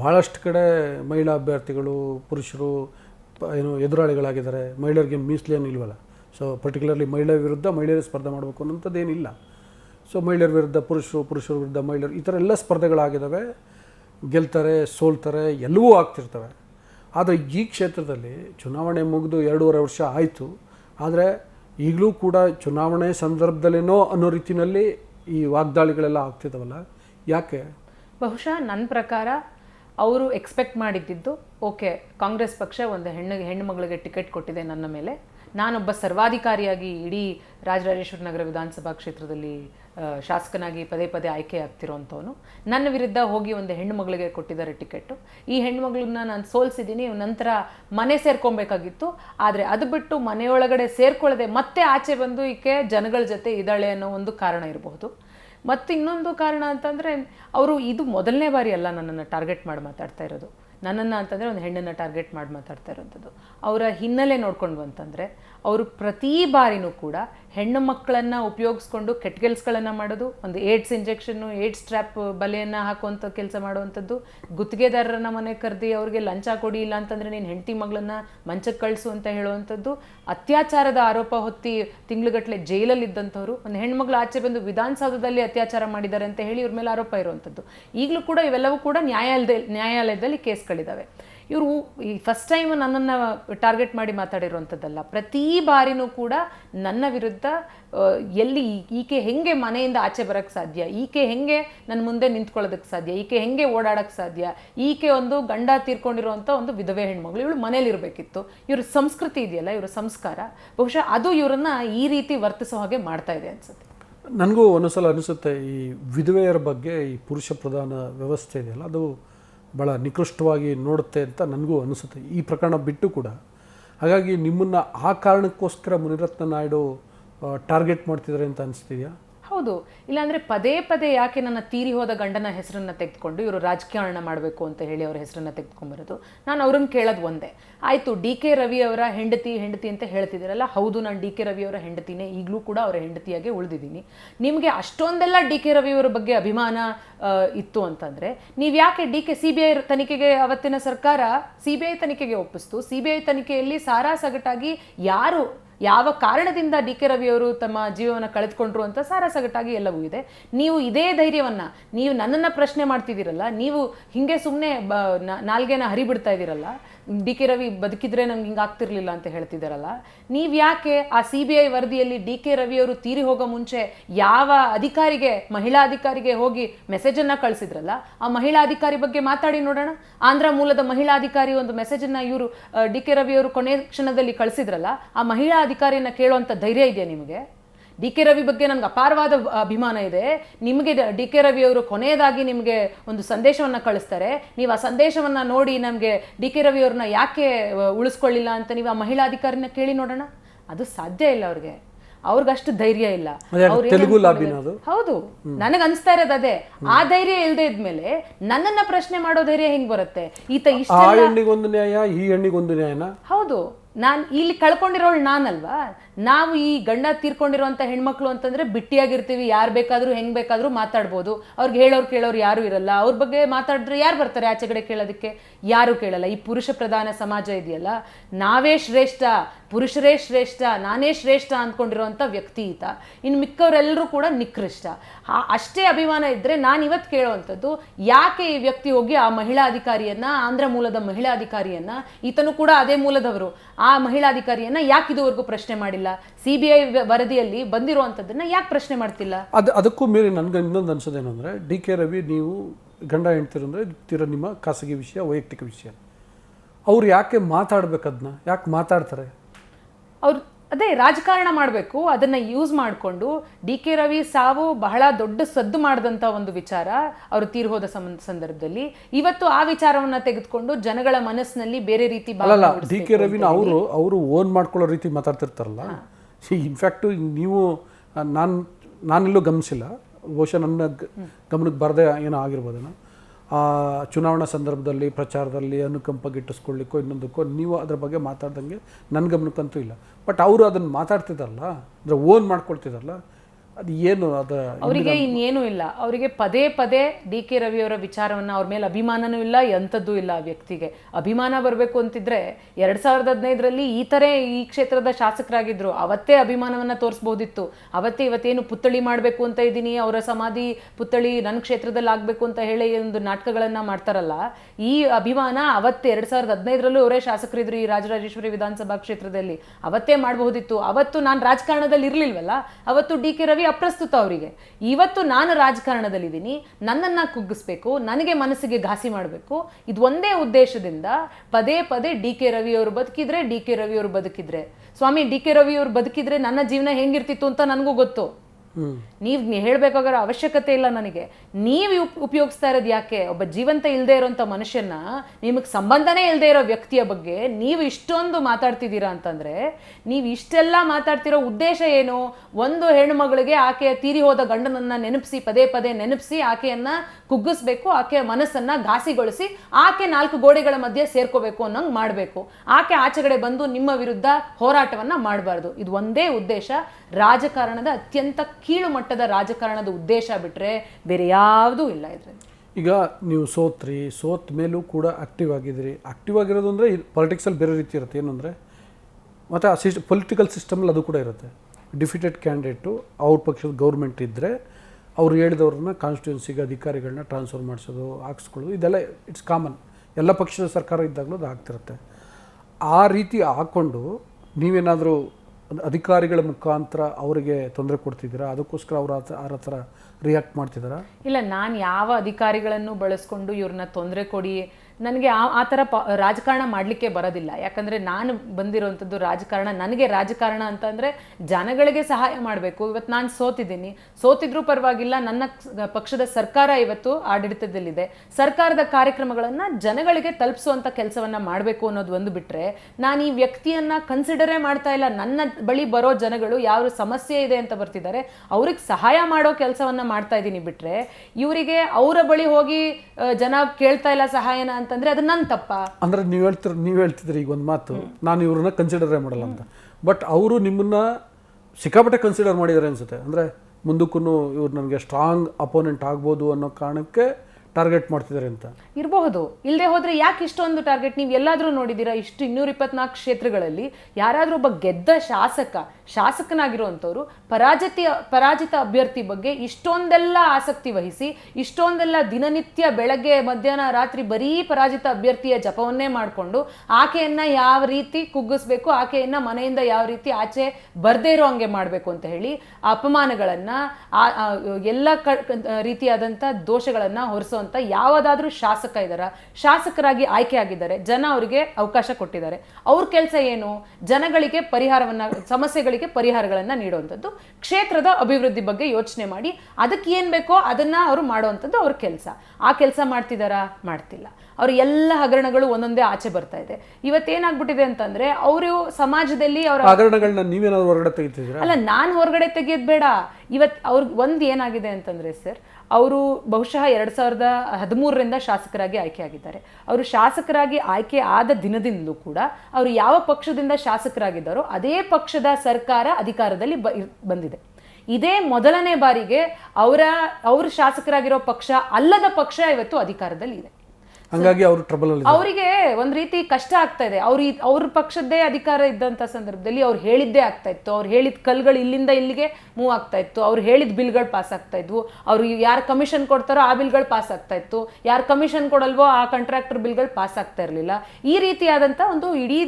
ಭಾಳಷ್ಟು ಕಡೆ ಮಹಿಳಾ ಅಭ್ಯರ್ಥಿಗಳು, ಪುರುಷರು ಏನು ಎದುರಾಳಿಗಳಾಗಿದ್ದಾರೆ. ಮಹಿಳೆಯರಿಗೆ ಮೀಸಲೇನು ಇಲ್ವಲ್ಲ? ಸೊ ಪರ್ಟಿಕ್ಯುಲರ್ಲಿ ಮಹಿಳೆಯ ವಿರುದ್ಧ ಮಹಿಳೆಯರು ಸ್ಪರ್ಧೆ ಮಾಡಬೇಕು ಅನ್ನೋಂಥದ್ದೇನಿಲ್ಲ ಸೊ ಮಹಿಳೆಯರ ವಿರುದ್ಧ ಪುರುಷರು, ಪುರುಷರ ವಿರುದ್ಧ ಮಹಿಳೆಯರು ಈ ಥರ ಎಲ್ಲ ಸ್ಪರ್ಧೆಗಳಾಗಿದ್ದಾವೆ. ಗೆಲ್ತಾರೆ, ಸೋಲ್ತಾರೆ, ಎಲ್ಲವೂ ಆಗ್ತಿರ್ತವೆ. ಆದರೆ ಈ ಕ್ಷೇತ್ರದಲ್ಲಿ ಚುನಾವಣೆ ಮುಗಿದು ಎರಡೂವರೆ ವರ್ಷ ಆಯಿತು. ಆದರೆ ಈಗಲೂ ಕೂಡ ಚುನಾವಣೆ ಸಂದರ್ಭದಲ್ಲೇನೋ ಅನ್ನೋ ರೀತಿಯಲ್ಲಿ ಈ ವಾಗ್ದಾಳಿಗಳೆಲ್ಲ ಆಗ್ತಿದ್ದಾವಲ್ಲ ಯಾಕೆ? ಬಹುಶಃ ನನ್ನ ಪ್ರಕಾರ ಅವರು ಎಕ್ಸ್ಪೆಕ್ಟ್ ಮಾಡಿದ್ದಿದ್ದು, ಓಕೆ, ಕಾಂಗ್ರೆಸ್ ಪಕ್ಷ ಒಂದು ಹೆಣ್ಣು ಹೆಣ್ಣುಮಗಳಿಗೆ ಟಿಕೆಟ್ ಕೊಟ್ಟಿದೆ ನನ್ನ ಮೇಲೆ. ನಾನೊಬ್ಬ ಸರ್ವಾಧಿಕಾರಿಯಾಗಿ ಇಡೀ ರಾಜರಾಜೇಶ್ವರ ನಗರ ವಿಧಾನಸಭಾ ಕ್ಷೇತ್ರದಲ್ಲಿ ಶಾಸಕನಾಗಿ ಪದೇ ಪದೇ ಆಯ್ಕೆ ಆಗ್ತಿರೋಂಥವನು. ನನ್ನ ವಿರುದ್ಧ ಹೋಗಿ ಒಂದು ಹೆಣ್ಣುಮಗಳಿಗೆ ಕೊಟ್ಟಿದ್ದಾರೆ ಟಿಕೆಟು. ಈ ಹೆಣ್ಣು ಮಗಳನ್ನ ನಾನು ಸೋಲ್ಸಿದ್ದೀನಿ ನಂತರ ಮನೆ ಸೇರ್ಕೊಬೇಕಾಗಿತ್ತು. ಆದರೆ ಅದು ಬಿಟ್ಟು ಮನೆಯೊಳಗಡೆ ಸೇರ್ಕೊಳ್ಳದೆ ಮತ್ತೆ ಆಚೆ ಬಂದು ಈಕೆ ಜನಗಳ ಜೊತೆ ಇದ್ದಾಳೆ ಅನ್ನೋ ಒಂದು ಕಾರಣ ಇರಬಹುದು. ಮತ್ತು ಇನ್ನೊಂದು ಕಾರಣ ಅಂತಂದರೆ, ಅವರು ಇದು ಮೊದಲನೇ ಬಾರಿ ಅಲ್ಲ ನನ್ನನ್ನು ಟಾರ್ಗೆಟ್ ಮಾಡಿ ಮಾತಾಡ್ತಾ ಇರೋದು. ನನ್ನನ್ನು ಅಂತಂದರೆ ಒಂದು ಹೆಣ್ಣನ್ನು ಟಾರ್ಗೆಟ್ ಮಾಡಿ ಮಾತಾಡ್ತಾ ಇರೋವಂಥದ್ದು ಅವರ ಹಿನ್ನೆಲೆ ನೋಡ್ಕೊಂಡು ಅಂತಂದರೆ ಅವರು ಪ್ರತಿ ಬಾರಿನೂ ಕೂಡ ಹೆಣ್ಣು ಮಕ್ಕಳನ್ನು ಉಪಯೋಗಿಸ್ಕೊಂಡು ಕೆಟ್ಟ ಕೆಲಸಗಳನ್ನು ಮಾಡೋದು, ಒಂದು ಏಡ್ಸ್ ಇಂಜೆಕ್ಷನ್ನು, ಏಡ್ಸ್ ಟ್ರ್ಯಾಪ್ ಬಲೆಯನ್ನು ಹಾಕುವಂಥ ಕೆಲಸ ಮಾಡುವಂಥದ್ದು. ಗುತ್ತಿಗೆದಾರರನ್ನ ಮನೆ ಕರೆದಿ ಅವ್ರಿಗೆ ಲಂಚ ಕೊಡಿ ಇಲ್ಲ ಅಂತಂದರೆ ನೀನು ಹೆಂಡತಿ ಮಗಳನ್ನು ಮಂಚಕ್ಕೆ ಕಳಿಸು ಅಂತ ಹೇಳುವಂಥದ್ದು. ಅತ್ಯಾಚಾರದ ಆರೋಪ ಹೊತ್ತಿ ತಿಂಗಳುಗಟ್ಟಲೆ ಜೈಲಲ್ಲಿ ಇದ್ದಂಥವ್ರು ಒಂದು ಹೆಣ್ಮಗಳು ಆಚೆ ಬಂದು ವಿಧಾನಸೌಧದಲ್ಲಿ ಅತ್ಯಾಚಾರ ಮಾಡಿದ್ದಾರೆ ಅಂತ ಹೇಳಿ ಇವ್ರ ಮೇಲೆ ಆರೋಪ ಇರುವಂಥದ್ದು. ಈಗಲೂ ಕೂಡ ಇವೆಲ್ಲವೂ ಕೂಡ ನ್ಯಾಯಾಲಯದಲ್ಲಿ ನ್ಯಾಯಾಲಯದಲ್ಲಿ ಕೇಸ್ಗಳಿದ್ದಾವೆ ಇವರು ಈ ಫಸ್ಟ್ ಟೈಮ್ ನನ್ನನ್ನು ಟಾರ್ಗೆಟ್ ಮಾಡಿ ಮಾತಾಡಿರುವಂಥದ್ದಲ್ಲ ಪ್ರತಿ ಬಾರಿನೂ ಕೂಡ ನನ್ನ ವಿರುದ್ಧ ಎಲ್ಲಿ ಈಕೆ ಹೆಂಗೆ ಮನೆಯಿಂದ ಆಚೆ ಬರೋಕ್ಕೆ ಸಾಧ್ಯ, ಈಕೆ ಹೆಂಗೆ ನನ್ನ ಮುಂದೆ ನಿಂತ್ಕೊಳ್ಳೋದಕ್ಕೆ ಸಾಧ್ಯ, ಈಕೆ ಹೆಂಗೆ ಓಡಾಡೋಕ್ಕೆ ಸಾಧ್ಯ, ಈಕೆ ಒಂದು ಗಂಡ ತೀರ್ಕೊಂಡಿರುವಂಥ ಒಂದು ವಿಧವೆ ಹೆಣ್ಮಗಳು, ಇವಳು ಮನೇಲಿರಬೇಕಿತ್ತು. ಇವ್ರ ಸಂಸ್ಕೃತಿ ಇದೆಯಲ್ಲ, ಇವರ ಸಂಸ್ಕಾರ. ಬಹುಶಃ ಅದು ಇವರನ್ನ ಈ ರೀತಿ ವರ್ತಿಸೋ ಹಾಗೆ ಮಾಡ್ತಾ ಇದೆ ಅನ್ಸುತ್ತೆ. ನನಗೂ ಒಂದೊಂದ್ಸಲ ಅನಿಸುತ್ತೆ, ಈ ವಿಧವೆಯರ ಬಗ್ಗೆ ಈ ಪುರುಷ ಪ್ರಧಾನ ವ್ಯವಸ್ಥೆ ಇದೆಯಲ್ಲ, ಅದು ಭಾಳ ನಿಕೃಷ್ಟವಾಗಿ ನೋಡುತ್ತೆ ಅಂತ ನನಗೂ ಅನಿಸುತ್ತೆ ಈ ಪ್ರಕರಣ ಬಿಟ್ಟು ಕೂಡ. ಹಾಗಾಗಿ ನಿಮ್ಮನ್ನು ಆ ಕಾರಣಕ್ಕೋಸ್ಕರ ಮುನಿರತ್ನ ನಾಯ್ಡು ಟಾರ್ಗೆಟ್ ಮಾಡ್ತಿದ್ದಾರೆ ಅಂತ ಅನಿಸ್ತಿದೆಯಾ? ಹೌದು ಇಲ್ಲಾಂದ್ರೆ ಪದೇ ಪದೇ ಯಾಕೆ ನನ್ನ ತೀರಿ ಹೋದ ಗಂಡನ ಹೆಸರನ್ನ ತೆಗೆದುಕೊಂಡು ಇವರು ರಾಜಕಾರಣ ಮಾಡಬೇಕು ಅಂತ ಹೇಳಿ ಅವರ ಹೆಸರನ್ನ ತೆಗೆದುಕೊಂಬರೋದು. ನಾನು ಅವ್ರನ್ನ ಕೇಳೋದು ಒಂದೇ. ಆಯಿತು, ಡಿ ಕೆ ರವಿ ಅವರ ಹೆಂಡತಿ ಹೆಂಡತಿ ಅಂತ ಹೇಳ್ತಿದ್ದೀರಲ್ಲ, ಹೌದು, ನಾನು ಡಿ ಕೆ ರವಿ ಅವರ ಹೆಂಡತಿನೇ. ಈಗಲೂ ಕೂಡ ಅವರ ಹೆಂಡತಿಯಾಗಿ ಉಳಿದಿದ್ದೀನಿ. ನಿಮಗೆ ಅಷ್ಟೊಂದೆಲ್ಲ ಡಿ ಕೆ ರವಿ ಅವರ ಬಗ್ಗೆ ಅಭಿಮಾನ ಇತ್ತು ಅಂತಂದರೆ, ನೀವು ಯಾಕೆ ಡಿ ಕೆ, ಸಿ ತನಿಖೆಗೆ ಅವತ್ತಿನ ಸರ್ಕಾರ, ಸಿ ಬಿ ಐ ತನಿಖೆಗೆ ಒಪ್ಪಿಸ್ತು. ಸಿ ಬಿ ಐ ತನಿಖೆಯಲ್ಲಿ ಸಾರಾಸಗಟಾಗಿ ಯಾರು ಯಾವ ಕಾರಣದಿಂದ ಡಿ ಕೆ ರವಿಯವರು ತಮ್ಮ ಜೀವನ ಕಳೆದುಕೊಂಡ್ರು ಅಂತ ಸಾರಸಗಟ್ಟಾಗಿ ಎಲ್ಲವೂ ಇದೆ. ನೀವು ಇದೇ ಧೈರ್ಯವನ್ನ, ನೀವು ನನ್ನನ್ನು ಪ್ರಶ್ನೆ ಮಾಡ್ತಿದ್ದೀರಲ್ಲ, ನೀವು ಹಿಂಗೆ ಸುಮ್ಮನೆ ಬ ನಾಲ್ಗೆನ ಹರಿಬಿಡ್ತಾ ಇದ್ದೀರಲ್ಲ ಡಿ ಕೆ ರವಿ ಬದುಕಿದ್ರೆ ನಮ್ಗೆ ಹಿಂಗೆ ಆಗ್ತಿರ್ಲಿಲ್ಲ ಅಂತ ಹೇಳ್ತಿದ್ದಾರಲ್ಲ ನೀವು ಯಾಕೆ ಆ ಸಿ ಬಿ ಐ ವರದಿಯಲ್ಲಿ ಡಿ ಕೆ ರವಿಯವರು ತೀರಿ ಹೋಗೋ ಮುಂಚೆ ಯಾವ ಅಧಿಕಾರಿಗೆ, ಮಹಿಳಾ ಅಧಿಕಾರಿಗೆ ಹೋಗಿ ಮೆಸೇಜನ್ನು ಕಳಿಸಿದ್ರಲ್ಲ? ಆ ಮಹಿಳಾ ಅಧಿಕಾರಿ ಬಗ್ಗೆ ಮಾತಾಡಿ ನೋಡೋಣ. ಆಂಧ್ರ ಮೂಲದ ಮಹಿಳಾ ಅಧಿಕಾರಿ ಒಂದು ಮೆಸೇಜನ್ನು ಇವರು ಡಿ ಕೆ ರವಿಯವರು ಕೊನೆ ಕ್ಷಣದಲ್ಲಿ ಕಳಿಸಿದ್ರಲ್ಲ? ಆ ಮಹಿಳಾ ಅಧಿಕಾರಿಯನ್ನ ಕೇಳುವಂಥ ಧೈರ್ಯ ಇದೆಯಾ ನಿಮಗೆ? ಡಿ ಕೆ ರವಿ ಬಗ್ಗೆ ನನಗೆ ಅಪಾರವಾದ ಅಭಿಮಾನ ಇದೆ. ನಿಮಗೆ ಡಿ ಕೆ ರವಿ ಅವರು ಕೊನೆಯದಾಗಿ ನಿಮಗೆ ಒಂದು ಸಂದೇಶವನ್ನು ಕಳಿಸ್ತಾರೆ. ನೀವು ಆ ಸಂದೇಶವನ್ನು ನೋಡಿ ನಮಗೆ ಡಿ ಕೆ ರವಿ ಅವ್ರನ್ನ ಯಾಕೆ ಉಳಿಸ್ಕೊಳ್ಳಿಲ್ಲ ಅಂತ ನೀವು ಆ ಮಹಿಳಾ ಅಧಿಕಾರಿನ ಕೇಳಿ ನೋಡೋಣ. ಅದು ಸಾಧ್ಯ ಇಲ್ಲ ಅವ್ರಿಗೆ. ಅವ್ರಿಗಷ್ಟು ಧೈರ್ಯ ಇಲ್ಲ? ಹೌದು. ನನಗೆ ಅನಿಸ್ತಾ ಇರೋದು ಅದೇ. ಆ ಧೈರ್ಯ ಇಲ್ಲದೆ ಇದ್ಮೇಲೆ ನನ್ನನ್ನ ಪ್ರಶ್ನೆ ಮಾಡೋ ಧೈರ್ಯ ಹೆಂಗ್ ಬರುತ್ತೆ? ಈತ ಇಷ್ಟ ನ್ಯಾಯ ಈ ಹೌದು. ನಾನು ಇಲ್ಲಿ ಕಳ್ಕೊಂಡಿರೋಳು ನಾನಲ್ವಾ? ನಾವು ಈ ಗಂಡ ತೀರ್ಕೊಂಡಿರುವಂಥ ಹೆಣ್ಮಕ್ಳು ಅಂತಂದ್ರೆ ಬಿಟ್ಟಿಯಾಗಿರ್ತೀವಿ, ಯಾರು ಬೇಕಾದರೂ, ಹೆಂಗ್ ಬೇಕಾದರೂ ಮಾತಾಡ್ಬೋದು. ಅವ್ರಿಗೆ ಹೇಳೋರು ಕೇಳೋರು ಯಾರು ಇರಲ್ಲ. ಅವ್ರ ಬಗ್ಗೆ ಮಾತಾಡಿದ್ರೆ ಯಾರು ಬರ್ತಾರೆ ಆಚೆಗಡೆ ಕೇಳೋದಕ್ಕೆ? ಯಾರು ಕೇಳಲ್ಲ. ಈ ಪುರುಷ ಪ್ರಧಾನ ಸಮಾಜ ಇದೆಯಲ್ಲ, ನಾವೇ ಶ್ರೇಷ್ಠ, ಪುರುಷರೇ ಶ್ರೇಷ್ಠ, ನಾನೇ ಶ್ರೇಷ್ಠ ಅಂದ್ಕೊಂಡಿರೋವಂಥ ವ್ಯಕ್ತಿ ಈತ. ಇನ್ನು ಮಿಕ್ಕವರೆಲ್ಲರೂ ಕೂಡ ನಿಕೃಷ್ಟ. ಅಷ್ಟೇ ಅಭಿಮಾನ ಇದ್ದರೆ ನಾನು ಇವತ್ತು ಕೇಳೋವಂಥದ್ದು, ಯಾಕೆ ಈ ವ್ಯಕ್ತಿ ಹೋಗಿ ಆ ಮಹಿಳಾ ಅಧಿಕಾರಿಯನ್ನ ಆಂಧ್ರ ಮೂಲದ ಮಹಿಳಾ ಅಧಿಕಾರಿಯನ್ನ ಈತನು ಕೂಡ ಅದೇ ಮೂಲದವರು, ಆ ಮಹಿಳಾ ಅಧಿಕಾರಿಯನ್ನ ಯಾಕೆ ಇದುವರೆಗೂ ಪ್ರಶ್ನೆ ಮಾಡಿಲ್ಲ? ಸಿ ಬಿ ಐ ವರದಿಯಲ್ಲಿ ಬಂದಿರುವಂಥದ್ದನ್ನ ಯಾಕೆ ಪ್ರಶ್ನೆ ಮಾಡ್ತಿಲ್ಲ? ಅದು ಅದಕ್ಕೂ ಮೀರಿ ನನಗೆ ಇನ್ನೊಂದು ಅನ್ಸೋದೇನೆಂದರೆ ಡಿ ಕೆ ರವಿ ನೀವು ಗಂಡ ಹೆಂಡ್ತಿರಂದ್ರೆ ತೀರ ನಿಮ್ಮ ಖಾಸಗಿ ವಿಷಯ ವೈಯಕ್ತಿಕ ವಿಷಯ. ಅವ್ರು ಯಾಕೆ ಮಾತಾಡ್ಬೇಕು ಅದನ್ನ ಯಾಕೆ ಮಾತಾಡ್ತಾರೆ? ಅವ್ರು ಅದೇ ರಾಜಕಾರಣ ಮಾಡಬೇಕು ಅದನ್ನು ಯೂಸ್ ಮಾಡಿಕೊಂಡು ಡಿ ಕೆ ರವಿ ಸಾವು ಬಹಳ ದೊಡ್ಡ ಸದ್ದು ಮಾಡಿದಂಥ ಒಂದು ವಿಚಾರ ಅವರು ತೀರ್ಹೋದ ಸಂದರ್ಭದಲ್ಲಿ. ಇವತ್ತು ಆ ವಿಚಾರವನ್ನು ತೆಗೆದುಕೊಂಡು ಜನಗಳ ಮನಸ್ಸಿನಲ್ಲಿ ಬೇರೆ ರೀತಿ ಡಿ ಕೆ ರವಿನ ಅವರು ಅವರು ಓನ್ ಮಾಡ್ಕೊಳ್ಳೋ ರೀತಿ ಮಾತಾಡ್ತಿರ್ತಾರಲ್ಲ? ಇನ್ಫ್ಯಾಕ್ಟು ನೀವು ನಾನು ನಾನೆಲ್ಲೂ ಗಮನಿಸಿಲ್ಲ. ಬಹುಶಃ ನನ್ನ ಗಮನಕ್ಕೆ ಬರದೇ ಏನೋ ಆಗಿರ್ಬೋದೇನೋ. ಚುನಾವಣಾ ಸಂದರ್ಭದಲ್ಲಿ, ಪ್ರಚಾರದಲ್ಲಿ ಅನುಕಂಪ ಗಿಟ್ಟಿಸ್ಕೊಳ್ಳಿಕ್ಕೋ ಇನ್ನೊಂದಕ್ಕೋ ನೀವು ಅದ್ರ ಬಗ್ಗೆ ಮಾತಾಡ್ದಂಗೆ ನನ್ನ ಗಮನಕ್ಕಂತೂ ಇಲ್ಲ. ಬಟ್ ಅವರು ಅದನ್ನು ಮಾತಾಡ್ತಿದ್ದಾರಲ್ಲ ಅಂದರೆ ಓನ್ ಮಾಡ್ಕೊಳ್ತಿದ್ದಾರಲ್ಲ ಅದು ಏನು ಅದು ಅವರಿಗೆ ಇನ್ನೇನು ಇಲ್ಲ. ಅವರಿಗೆ ಪದೇ ಪದೇ ಡಿ ಕೆ ರವಿಯವರ ವಿಚಾರವನ್ನ ಅವ್ರ ಮೇಲೆ ಅಭಿಮಾನನೂ ಇಲ್ಲ, ಎಂಥದ್ದು ಇಲ್ಲ ಆ ವ್ಯಕ್ತಿಗೆ. ಅಭಿಮಾನ ಬರಬೇಕು ಅಂತಿದ್ರೆ ಎರಡು ಸಾವಿರದ ಹದಿನೈದರಲ್ಲಿ ಈ ತರ ಈ ಕ್ಷೇತ್ರದ ಶಾಸಕರಾಗಿದ್ದರು ಅವತ್ತೇ ಅಭಿಮಾನವನ್ನ ತೋರಿಸ್ಬೋದಿತ್ತು. ಅವತ್ತೇ ಇವತ್ತೇನು ಪುತ್ಥಳಿ ಮಾಡಬೇಕು ಅಂತ ಇದ್ದೀನಿ, ಅವರ ಸಮಾಧಿ ಪುತ್ಥಳಿ ನನ್ನ ಕ್ಷೇತ್ರದಲ್ಲಿ ಆಗಬೇಕು ಅಂತ ಹೇಳಿ ಒಂದು ನಾಟಕಗಳನ್ನ ಮಾಡ್ತಾರಲ್ಲ, ಈ ಅಭಿಮಾನ ಅವತ್ತೇ ಎರಡು ಸಾವಿರದ ಹದಿನೈದರಲ್ಲೂ ಅವರೇ ಶಾಸಕರಿದ್ರು ಈ ರಾಜರಾಜೇಶ್ವರಿ ವಿಧಾನಸಭಾ ಕ್ಷೇತ್ರದಲ್ಲಿ. ಅವತ್ತೇ ಮಾಡಬಹುದಿತ್ತು ಅವತ್ತು ನಾನು ರಾಜಕಾರಣದಲ್ಲಿ ಇರಲಿಲ್ವಲ್ಲ ಅವತ್ತು ಡಿ ಕೆ ರವಿ ಅಪ್ರಸ್ತುತ ಅವರಿಗೆ. ಇವತ್ತು ನಾನು ರಾಜಕಾರಣದಲ್ಲಿದ್ದೀನಿ, ನನ್ನನ್ನ ಕುಗ್ಗಿಸ್ಬೇಕು, ನನಗೆ ಮನಸ್ಸಿಗೆ ಘಾಸಿ ಮಾಡಬೇಕು. ಇದು ಒಂದೇ ಉದ್ದೇಶದಿಂದ ಪದೇ ಪದೇ ಡಿ ಕೆ ರವಿ ಅವರು ಬದುಕಿದ್ರೆ ಡಿ ಕೆ ರವಿ ಅವರು ಬದುಕಿದ್ರೆ. ಸ್ವಾಮಿ, ಡಿ ಕೆ ರವಿ ಅವರು ಬದುಕಿದ್ರೆ ನನ್ನ ಜೀವನ ಹೆಂಗಿರ್ತಿತ್ತು ಅಂತ ನನಗೂ ಗೊತ್ತು. ನೀವು ಹೇಳಬೇಕಾಗಿರೋ ಅವಶ್ಯಕತೆ ಇಲ್ಲ ನನಗೆ. ನೀವು ಉಪ್ ಉಪಯೋಗಿಸ್ತಾ ಇರೋದು ಯಾಕೆ? ಒಬ್ಬ ಜೀವಂತ ಇಲ್ಲದೆ ಇರೋಂಥ ಮನುಷ್ಯನ ನಿಮಗೆ ಸಂಬಂಧನೇ ಇಲ್ಲದೆ ಇರೋ ವ್ಯಕ್ತಿಯ ಬಗ್ಗೆ ನೀವು ಇಷ್ಟೊಂದು ಮಾತಾಡ್ತಿದ್ದೀರಾ ಅಂತಂದ್ರೆ, ನೀವು ಇಷ್ಟೆಲ್ಲ ಮಾತಾಡ್ತಿರೋ ಉದ್ದೇಶ ಏನು? ಒಂದು ಹೆಣ್ಣುಮಗಳಿಗೆ ಆಕೆಯ ತೀರಿ ಹೋದ ಗಂಡನನ್ನ ನೆನಪಿಸಿ, ಪದೇ ಪದೇ ನೆನಪಿಸಿ ಆಕೆಯನ್ನ ಕುಗ್ಗಿಸ್ಬೇಕು, ಆಕೆಯ ಮನಸ್ಸನ್ನು ಘಾಸಿಗೊಳಿಸಿ ಆಕೆ ನಾಲ್ಕು ಗೋಡೆಗಳ ಮಧ್ಯೆ ಸೇರ್ಕೋಬೇಕು ಅನ್ನೋಂಗೆ ಮಾಡಬೇಕು. ಆಕೆ ಆಚೆಗಡೆ ಬಂದು ನಿಮ್ಮ ವಿರುದ್ಧ ಹೋರಾಟವನ್ನ ಮಾಡಬಾರ್ದು. ಇದು ಒಂದೇ ಉದ್ದೇಶ. ರಾಜಕಾರಣದ ಅತ್ಯಂತ ಕೀಳು ಮಟ್ಟದ ರಾಜಕಾರಣದ ಉದ್ದೇಶ ಬಿಟ್ಟರೆ ಬೇರೆ ಯಾವುದೂ ಇಲ್ಲ ಇದ್ರೆ ಈಗ ನೀವು ಸೋತ್ರಿ, ಸೋತ್ ಮೇಲೂ ಕೂಡ ಆಕ್ಟಿವ್ ಆಗಿದ್ರಿ ಆಕ್ಟಿವ್ ಆಗಿರೋದು ಅಂದರೆ ಪಾಲಿಟಿಕ್ಸಲ್ಲಿ ಬೇರೆ ರೀತಿ ಇರುತ್ತೆ. ಏನಂದರೆ ಮತ್ತು ಆ ಸಿಸ್ಟ್ ಪೊಲಿಟಿಕಲ್ ಸಿಸ್ಟಮಲ್ಲಿ ಅದು ಕೂಡ ಇರುತ್ತೆ. ಡಿಫಿಟೆಡ್ ಕ್ಯಾಂಡಿಡೇಟು ಅವ್ರ ಪಕ್ಷದ ಗೌರ್ಮೆಂಟ್ ಇದ್ದರೆ ಅವ್ರು ಹೇಳಿದವ್ರನ್ನ ಕಾನ್ಸ್ಟಿಟ್ಯೂನ್ಸಿಗೆ ಅಧಿಕಾರಿಗಳನ್ನ ಟ್ರಾನ್ಸ್ಫರ್ ಮಾಡಿಸೋದು, ಹಾಕ್ಸ್ಕೊಳ್ಳೋದು, ಇದೆಲ್ಲ ಇಟ್ಸ್ ಕಾಮನ್ ಎಲ್ಲ ಪಕ್ಷದ ಸರ್ಕಾರ ಇದ್ದಾಗಲೂ ಅದು ಆಗ್ತಿರುತ್ತೆ. ಆ ರೀತಿ ಹಾಕ್ಕೊಂಡು ನೀವೇನಾದರೂ ಅಧಿಕಾರಿಗಳ ಮುಖಾಂತರ ಅವರಿಗೆ ತೊಂದರೆ ಕೊಡ್ತಿದ್ದೀರಾ? ಅದಕ್ಕೋಸ್ಕರ ಅವ್ರು ಆ ಥರ ರಿಯಾಕ್ಟ್ ಮಾಡ್ತಿದ್ದಾರಾ? ಇಲ್ಲ, ನಾನು ಯಾವ ಅಧಿಕಾರಿಗಳನ್ನು ಬಳಸ್ಕೊಂಡು ಇವ್ರನ್ನ ತೊಂದರೆ ಕೊಡಿ ನನಗೆ ಆ ಆ ಥರ ಪ ರಾಜಕಾರಣ ಮಾಡಲಿಕ್ಕೆ ಬರೋದಿಲ್ಲ. ಯಾಕಂದರೆ ನಾನು ಬಂದಿರೋವಂಥದ್ದು ರಾಜಕಾರಣ ನನಗೆ ರಾಜಕಾರಣ ಅಂತಂದರೆ ಜನಗಳಿಗೆ ಸಹಾಯ ಮಾಡಬೇಕು. ಇವತ್ತು ನಾನು ಸೋತಿದ್ದೀನಿ. ಸೋತಿದ್ರೂ ಪರವಾಗಿಲ್ಲ, ನನ್ನ ಪಕ್ಷದ ಸರ್ಕಾರ ಇವತ್ತು ಆಡಳಿತದಲ್ಲಿದೆ. ಸರ್ಕಾರದ ಕಾರ್ಯಕ್ರಮಗಳನ್ನು ಜನಗಳಿಗೆ ತಲುಪಿಸುವಂಥ ಕೆಲಸವನ್ನು ಮಾಡಬೇಕು ಅನ್ನೋದು ಒಂದು ಬಿಟ್ಟರೆ ನಾನು ಈ ವ್ಯಕ್ತಿಯನ್ನು ಕನ್ಸಿಡರೇ ಮಾಡ್ತಾ ಇಲ್ಲ. ನನ್ನ ಬಳಿ ಬರೋ ಜನಗಳು ಯಾವ ಸಮಸ್ಯೆ ಇದೆ ಅಂತ ಬರ್ತಿದ್ದಾರೆ, ಅವ್ರಿಗೆ ಸಹಾಯ ಮಾಡೋ ಕೆಲಸವನ್ನು ಮಾಡ್ತಾ ಇದ್ದೀನಿ ಬಿಟ್ರೆ, ಇವರಿಗೆ ಅವರ ಬಳಿ ಹೋಗಿ ಜನ ಕೇಳ್ತಾ ಇಲ್ಲ ಸಹಾಯನ ಅಂತಂದ್ರೆ ಅದು ನನ್ನ ತಪ್ಪ. ಅಂದ್ರೆ ನೀವು ಹೇಳ್ತಿರ ನೀವು ಹೇಳ್ತಿದ್ರಿ ಈಗ ಒಂದು ಮಾತು. ನಾನು ಇವ್ರನ್ನ ಕನ್ಸಿಡರೇ ಮಾಡಲ್ಲ ಅಂತ. ಬಟ್ ಅವರು ನಿಮ್ಮನ್ನ ಸಿಕ್ಕಾಪಟ್ಟೆ ಕನ್ಸಿಡರ್ ಮಾಡಿದ್ದಾರೆ ಅನ್ಸುತ್ತೆ. ಅಂದ್ರೆ ಮುಂದಕ್ಕೂ ಇವ್ರು ನನಗೆ ಸ್ಟ್ರಾಂಗ್ ಅಪೋನೆಂಟ್ ಆಗ್ಬೋದು ಅನ್ನೋ ಕಾರಣಕ್ಕೆ ಟಾರ್ಗೆಟ್ ಮಾಡ್ತಿದ್ದಾರೆ ಅಂತ. ಇರಬಹುದು. ಇಲ್ಲದೆ ಹೋದ್ರೆ ಯಾಕೆ ಇಷ್ಟೊಂದು ಟಾರ್ಗೆಟ್? ನೀವು ಎಲ್ಲಾದರೂ ನೋಡಿದ್ದೀರಾ, ಇಷ್ಟು ಇನ್ನೂರ ಇಪ್ಪತ್ನಾಲ್ಕು ಕ್ಷೇತ್ರಗಳಲ್ಲಿ ಯಾರಾದರೂ ಒಬ್ಬ ಗೆದ್ದ ಶಾಸಕ, ಶಾಸಕನಾಗಿರುವಂಥವ್ರು ಪರಾಜಿತ ಪರಾಜಿತ ಅಭ್ಯರ್ಥಿ ಬಗ್ಗೆ ಇಷ್ಟೊಂದೆಲ್ಲ ಆಸಕ್ತಿ ವಹಿಸಿ, ಇಷ್ಟೊಂದೆಲ್ಲ ದಿನನಿತ್ಯ ಬೆಳಗ್ಗೆ, ಮಧ್ಯಾಹ್ನ, ರಾತ್ರಿ ಬರೀ ಪರಾಜಿತ ಅಭ್ಯರ್ಥಿಯ ಜಪವನ್ನೇ ಮಾಡಿಕೊಂಡು ಆಕೆಯನ್ನ ಯಾವ ರೀತಿ ಕುಗ್ಗಿಸ್ಬೇಕು, ಆಕೆಯನ್ನ ಮನೆಯಿಂದ ಯಾವ ರೀತಿ ಆಚೆ ಬರ್ದೇ ಇರೋ ಹಂಗೆ ಮಾಡಬೇಕು ಅಂತ ಹೇಳಿ ಅಪಮಾನಗಳನ್ನ ಎಲ್ಲ ಕ ರೀತಿಯಾದಂಥ ದೋಷಗಳನ್ನು ದೋಷಗಳನ್ನ ಹೊರಿಸುವಂತ ಯಾವುದಾದ್ರೂ ಶಾಸಕ ಇದ್ದಾರ ಶಾಸಕರಾಗಿ ಆಯ್ಕೆ ಆಗಿದ್ದಾರೆ, ಜನ ಅವರಿಗೆ ಅವಕಾಶ ಕೊಟ್ಟಿದ್ದಾರೆ. ಅವ್ರ ಕೆಲಸ ಏನು? ಜನಗಳಿಗೆ ಪರಿಹಾರವನ್ನ, ಸಮಸ್ಯೆಗಳಿಗೆ ಪರಿಹಾರಗಳನ್ನ ನೀಡುವಂಥದ್ದು, ಕ್ಷೇತ್ರದ ಅಭಿವೃದ್ಧಿ ಬಗ್ಗೆ ಯೋಚನೆ ಮಾಡಿ, ಅದಕ್ಕೆ ಏನ್ ಬೇಕೋ ಅದನ್ನ ಅವರು ಮಾಡುವಂಥದ್ದು ಅವ್ರ ಕೆಲಸ. ಆ ಕೆಲಸ ಮಾಡ್ತಿದ್ದಾರಾ ಮಾಡ್ತಿಲ್ಲ. ಅವ್ರ ಎಲ್ಲ ಹಗರಣಗಳು ಒಂದೊಂದೇ ಆಚೆ ಬರ್ತಾ ಇದೆ. ಇವತ್ತೇನಾಗ್ಬಿಟ್ಟಿದೆ ಅಂತಂದ್ರೆ ಅವರು ಸಮಾಜದಲ್ಲಿ ಅವರ ಹಗರಣಗಳನ್ನ ನೀವೇನಾದ್ರು ಹೊರಗಡೆ ತೆಗಿತಿದ್ರೆ ಅಲ್ಲ ನಾನು ಹೊರಗಡೆ ತೆಗೆಯೋದು ಬೇಡ. ಇವತ್ತು ಅವ್ರಿಗೆ ಒಂದು ಏನಾಗಿದೆ ಅಂತಂದ್ರೆ ಸರ್ ಅವರು ಬಹುಶಃ ಎರಡು ಸಾವಿರದ ಹದಿಮೂರರಿಂದ ಶಾಸಕರಾಗಿ ಆಯ್ಕೆ ಆಗಿದ್ದಾರೆ. ಅವರು ಶಾಸಕರಾಗಿ ಆಯ್ಕೆ ಆದ ದಿನದಿಂದಲೂ ಕೂಡ ಅವರು ಯಾವ ಪಕ್ಷದಿಂದ ಶಾಸಕರಾಗಿದ್ದಾರೋ ಅದೇ ಪಕ್ಷದ ಸರ್ಕಾರ ಅಧಿಕಾರದಲ್ಲಿ ಬ ಬಂದಿದೆ. ಇದೇ ಮೊದಲನೇ ಬಾರಿಗೆ ಅವರ ಅವರು ಶಾಸಕರಾಗಿರೋ ಪಕ್ಷ ಅಲ್ಲದ ಪಕ್ಷ ಇವತ್ತು ಅಧಿಕಾರದಲ್ಲಿ ಇದೆ. ಹಂಗಾಗಿ ಅವರು ಟ್ರಬಲ್ ಅಲ್ಲಿ ಅವರಿಗೆ ಒಂದ್ ರೀತಿ ಕಷ್ಟ ಆಗ್ತಾ ಇದೆ. ಅವ್ರ ಅವ್ರ ಪಕ್ಷದ್ದೇ ಅಧಿಕಾರ ಇದ್ದಂತ ಸಂದರ್ಭದಲ್ಲಿ ಅವ್ರು ಹೇಳಿದ್ದೇ ಆಗ್ತಾ ಇತ್ತು. ಅವ್ರು ಹೇಳಿದ ಕಲ್ಗಳು ಇಲ್ಲಿಂದ ಇಲ್ಲಿಗೆ ಮೂವ್ ಆಗ್ತಾ ಇತ್ತು. ಅವ್ರು ಹೇಳಿದ ಬಿಲ್ಗಳು ಪಾಸ್ ಆಗ್ತಾ ಇದ್ವು. ಅವ್ರು ಯಾರು ಕಮಿಷನ್ ಕೊಡ್ತಾರೋ ಆ ಬಿಲ್ಗಳು ಪಾಸ್ ಆಗ್ತಾ ಇತ್ತು. ಯಾರು ಕಮಿಷನ್ ಕೊಡಲ್ವೋ ಆ ಕಾಂಟ್ರಾಕ್ಟರ್ ಬಿಲ್ಗಳು ಪಾಸ್ ಆಗ್ತಾ ಇರಲಿಲ್ಲ. ಈ ರೀತಿಯಾದಂತ ಒಂದು ಇಡೀ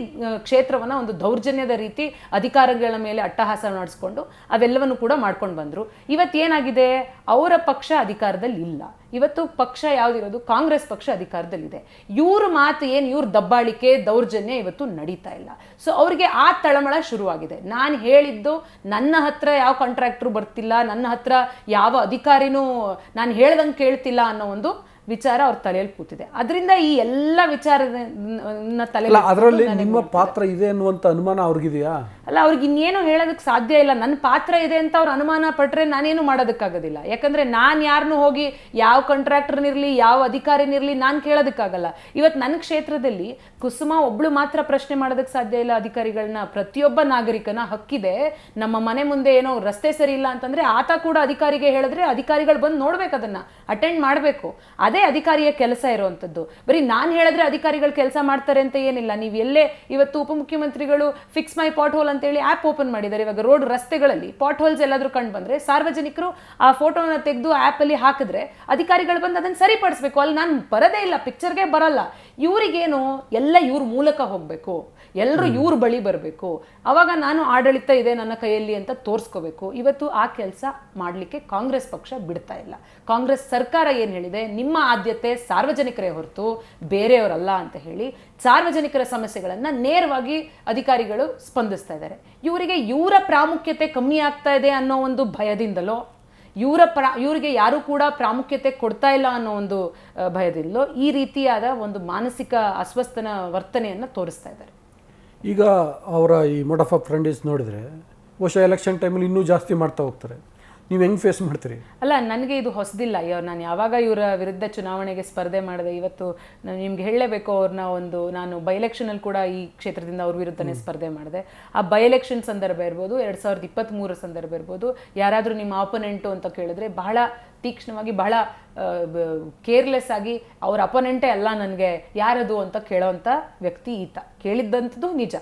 ಕ್ಷೇತ್ರವನ್ನ ಒಂದು ದೌರ್ಜನ್ಯದ ರೀತಿ ಅಧಿಕಾರಗಳ ಮೇಲೆ ಅಟ್ಟಹಾಸ ನಡೆಸ್ಕೊಂಡು ಅವೆಲ್ಲವನ್ನು ಕೂಡ ಮಾಡ್ಕೊಂಡು ಬಂದ್ರು. ಇವತ್ತೇನಾಗಿದೆ? ಅವರ ಪಕ್ಷ ಅಧಿಕಾರದಲ್ಲಿ ಇಲ್ಲ ಇವತ್ತು ಪಕ್ಷ ಯಾವ್ದಿರೋದು? ಕಾಂಗ್ರೆಸ್ ಪಕ್ಷ ಅಧಿಕಾರದಲ್ಲಿದೆ. ಇವ್ರ ಮಾತು ಏನು? ಇವ್ರ ದಬ್ಬಾಳಿಕೆ, ದೌರ್ಜನ್ಯ ಇವತ್ತು ನಡೀತಾ ಇಲ್ಲ. ಸೊ ಅವ್ರಿಗೆ ಆ ತಳಮಳ ಶುರುವಾಗಿದೆ. ನಾನು ಹೇಳಿದ್ದು ನನ್ನ ಹತ್ರ ಯಾವ ಕಾಂಟ್ರಾಕ್ಟ್ರು ಬರ್ತಿಲ್ಲ, ನನ್ನ ಹತ್ರ ಯಾವ ಅಧಿಕಾರಿನೂ ನಾನು ಹೇಳ್ದಂಗೆ ಕೇಳ್ತಿಲ್ಲ ಅನ್ನೋ ಒಂದು ವಿಚಾರ ಅವ್ರ ತಲೆಯಲ್ಲಿ ಕೂತಿದೆ. ಅದರಿಂದ ಈ ಎಲ್ಲ ವಿಚಾರದ ತಲೆ ಅದರಲ್ಲಿ ನಿಮ್ಮ ಪಾತ್ರ ಇದೆ ಅನ್ನುವಂಥ ಅನುಮಾನ ಅವ್ರಿಗಿದೆಯಾ? ಅಲ್ಲ ಅವ್ರಿಗೆ ಇನ್ನೇನು ಹೇಳೋದಕ್ಕೆ ಸಾಧ್ಯ ಇಲ್ಲ. ನನ್ನ ಪಾತ್ರ ಇದೆ ಅಂತ ಅವ್ರು ಅನುಮಾನ ಪಟ್ಟರೆ ನಾನೇನು ಮಾಡೋದಕ್ಕಾಗೋದಿಲ್ಲ. ಯಾಕಂದ್ರೆ ನಾನು ಯಾರನ್ನೂ ಹೋಗಿ ಯಾವ ಕಾಂಟ್ರಾಕ್ಟರ್ನಿರಲಿ ಯಾವ ಅಧಿಕಾರಿನಿರಲಿ ನಾನು ಕೇಳೋದಕ್ಕಾಗಲ್ಲ. ಇವತ್ತು ನನ್ನ ಕ್ಷೇತ್ರದಲ್ಲಿ ಕುಸುಮ ಒಬ್ಳು ಮಾತ್ರ ಪ್ರಶ್ನೆ ಮಾಡೋದಕ್ಕೆ ಸಾಧ್ಯ ಇಲ್ಲ ಅಧಿಕಾರಿಗಳನ್ನ ಪ್ರತಿಯೊಬ್ಬ ನಾಗರಿಕನ ಹಕ್ಕಿದೆ. ನಮ್ಮ ಮನೆ ಮುಂದೆ ಏನೋ ರಸ್ತೆ ಸರಿ ಇಲ್ಲ ಅಂತಂದ್ರೆ ಆತ ಕೂಡ ಅಧಿಕಾರಿಗೆ ಹೇಳಿದ್ರೆ ಅಧಿಕಾರಿಗಳು ಬಂದು ನೋಡ್ಬೇಕು ಅದನ್ನ. ಅಟೆಂಡ್ ಮಾಡಬೇಕು. ಅದೇ ಅಧಿಕಾರಿಯ ಕೆಲಸ ಇರುವಂಥದ್ದು. ಬರೀ ನಾನು ಹೇಳಿದ್ರೆ ಅಧಿಕಾರಿಗಳು ಕೆಲಸ ಮಾಡ್ತಾರೆ ಅಂತ ಏನಿಲ್ಲ. ನೀವು ಎಲ್ಲೇ ಇವತ್ತು ಉಪಮುಖ್ಯಮಂತ್ರಿಗಳು ಫಿಕ್ಸ್ ಮೈ ಪಾಟ್ ಹೋಲ್ ಅಂತೇಳಿ ಆ್ಯಪ್ ಓಪನ್ ಮಾಡಿದ್ದಾರೆ. ಇವಾಗ ರೋಡ್ ರಸ್ತೆಗಳಲ್ಲಿ ಪಾಟ್ ಹೋಲ್ಸ್ ಎಲ್ಲಾದರೂ ಕಂಡು ಬಂದರೆ ಸಾರ್ವಜನಿಕರು ಆ ಫೋಟೋನ ತೆಗೆದು ಆ್ಯಪಲ್ಲಿ ಹಾಕಿದ್ರೆ ಅಧಿಕಾರಿಗಳು ಬಂದು ಅದನ್ನು ಸರಿಪಡಿಸ್ಬೇಕು. ಅಲ್ಲಿ ನಾನು ಬರೋದೇ ಇಲ್ಲ ಪಿಕ್ಚರ್ಗೆ ಬರಲ್ಲ. ಇವರಿಗೇನು ಎಲ್ಲ ಇವ್ರ ಮೂಲಕ ಹೋಗಬೇಕು. ಎಲ್ಲರೂ ಇವ್ರ ಬಳಿ ಬರಬೇಕು. ಅವಾಗ ನಾನು ಆಡಳಿತ ಇದೆ ನನ್ನ ಕೈಯಲ್ಲಿ ಅಂತ ತೋರಿಸ್ಕೋಬೇಕು. ಇವತ್ತು ಆ ಕೆಲಸ ಮಾಡಲಿಕ್ಕೆ ಕಾಂಗ್ರೆಸ್ ಪಕ್ಷ ಬಿಡ್ತಾ ಇಲ್ಲ. ಕಾಂಗ್ರೆಸ್ ಸರ್ಕಾರ ಏನು ಹೇಳಿದೆ? ನಿಮ್ಮ ಆದ್ಯತೆ ಸಾರ್ವಜನಿಕರೇ ಹೊರತು ಬೇರೆಯವರಲ್ಲ ಅಂತ ಹೇಳಿ ಸಾರ್ವಜನಿಕರ ಸಮಸ್ಯೆಗಳನ್ನು ನೇರವಾಗಿ ಅಧಿಕಾರಿಗಳು ಸ್ಪಂದಿಸ್ತಾ ಇದ್ದಾರೆ. ಇವರಿಗೆ ಇವರ ಪ್ರಾಮುಖ್ಯತೆ ಕಮ್ಮಿ ಆಗ್ತಾ ಇದೆ ಅನ್ನೋ ಒಂದು ಭಯದಿಂದಲೋ, ಇವರ ಪ್ರಾ, ಇವರಿಗೆ ಯಾರು ಕೂಡ ಪ್ರಾಮುಖ್ಯತೆ ಕೊಡ್ತಾ ಇಲ್ಲ ಅನ್ನೋ ಒಂದು ಭಯದಿಂದಲೋ ಈ ರೀತಿಯಾದ ಒಂದು ಮಾನಸಿಕ ಅಸ್ವಸ್ಥನ ವರ್ತನೆಯನ್ನು ತೋರಿಸ್ತಾ ಇದ್ದಾರೆ. ಈಗ ಅವರ ಈ ಮೋಡ್ ಆಫ್ ಫ್ರೆಂಡೀಸ್ ನೋಡಿದ್ರೆ, ವರ್ಷ ಎಲೆಕ್ಷನ್ ಟೈಮಲ್ಲಿ ಇನ್ನೂ ಜಾಸ್ತಿ ಮಾಡ್ತಾ ಹೋಗ್ತಾರೆ. ನೀವು ಹೆಂಗೆ ಫೇಸ್ ಮಾಡ್ತೀರಿ? ಅಲ್ಲ ನನಗೆ ಇದು ಹೊಸದಿಲ್ಲ. ಅಯ್ಯೋ ನಾನು ಯಾವಾಗ ಇವರ ವಿರುದ್ಧ ಚುನಾವಣೆಗೆ ಸ್ಪರ್ಧೆ ಮಾಡಿದೆ ಇವತ್ತು ನಾನು ನಿಮ್ಗೆ ಹೇಳಲೇಬೇಕು ಅವ್ರನ್ನ ಒಂದು ನಾನು ಬೈ ಎಲೆಕ್ಷನಲ್ಲಿ ಕೂಡ ಈ ಕ್ಷೇತ್ರದಿಂದ ಅವ್ರ ವಿರುದ್ಧನೇ ಸ್ಪರ್ಧೆ ಮಾಡಿದೆ. ಆ ಬೈ ಎಲೆಕ್ಷನ್ ಸಂದರ್ಭ ಇರ್ಬೋದು ಎರಡು ಸಾವಿರದ ಇಪ್ಪತ್ತ್ಮೂರರ ಸಂದರ್ಭ ಇರ್ಬೋದು ಯಾರಾದರೂ ನಿಮ್ಮ ಆಪೋನೆಂಟು ಅಂತ ಕೇಳಿದ್ರೆ ಬಹಳ ತೀಕ್ಷ್ಣವಾಗಿ ಬಹಳ ಕೇರ್ಲೆಸ್ ಆಗಿ ಅವ್ರ ಅಪೊನೆಂಟೇ ಅಲ್ಲ ನನಗೆ ಯಾರದು ಅಂತ ಕೇಳೋವಂಥ ವ್ಯಕ್ತಿ ಈತ. ಕೇಳಿದ್ದಂಥದ್ದು ನಿಜ.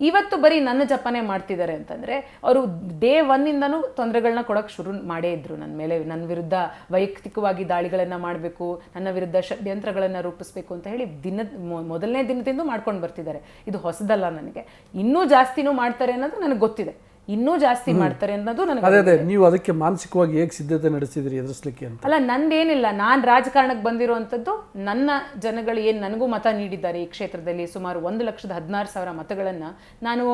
ಇವತ್ತು ಬರೀ ನನ್ನ ಜಪನೆ ಮಾಡ್ತಿದ್ದಾರೆ ಅಂತಂದರೆ ಅವರು ಡೇ ಒನ್ನಿಂದನೂ ತೊಂದರೆಗಳನ್ನ ಕೊಡೋಕ್ಕೆ ಶುರು ಮಾಡೇ ಇದ್ರು ನನ್ನ ಮೇಲೆ. ನನ್ನ ವಿರುದ್ಧ ವೈಯಕ್ತಿಕವಾಗಿ ದಾಳಿಗಳನ್ನು ಮಾಡಬೇಕು, ನನ್ನ ವಿರುದ್ಧ ಷಡ್ಯಂತ್ರಗಳನ್ನು ರೂಪಿಸಬೇಕು ಅಂತ ಹೇಳಿ ದಿನದ ಮೊದಲನೇ ದಿನದಿಂದ ಮಾಡ್ಕೊಂಡು ಬರ್ತಿದ್ದಾರೆ. ಇದು ಹೊಸದಲ್ಲ ನನಗೆ. ಇನ್ನೂ ಜಾಸ್ತಿನೂ ಮಾಡ್ತಾರೆ ಅನ್ನೋದು ನನಗೆ ಗೊತ್ತಿದೆ. ಇನ್ನೂ ಜಾಸ್ತಿ ಮಾಡ್ತಾರೆ ಅನ್ನೋದು ನನಗೆ ಅದೇ ಅದೇ ನೀವು ಅದಕ್ಕೆ ಮಾನಸಿಕವಾಗಿ ಹೇಗೆ ಸಿದ್ಧತೆ ನಡೆಸಿದ್ರಿ ಎದುರಿಸ್ಲಿಕ್ಕೆ ಅಂತ? ಅಲ್ಲ ನಂದೇನಿಲ್ಲ. ನಾನು ರಾಜಕಾರಣಕ್ಕೆ ಬಂದಿರುವಂಥದ್ದು ನನ್ನ ಜನಗಳು ಏನು ನನಗೂ ಮತ ನೀಡಿದ್ದಾರೆ ಈ ಕ್ಷೇತ್ರದಲ್ಲಿ ಸುಮಾರು ಒಂದು ಲಕ್ಷದ ಹದಿನಾರು ಸಾವಿರ ಮತಗಳನ್ನು ನಾನು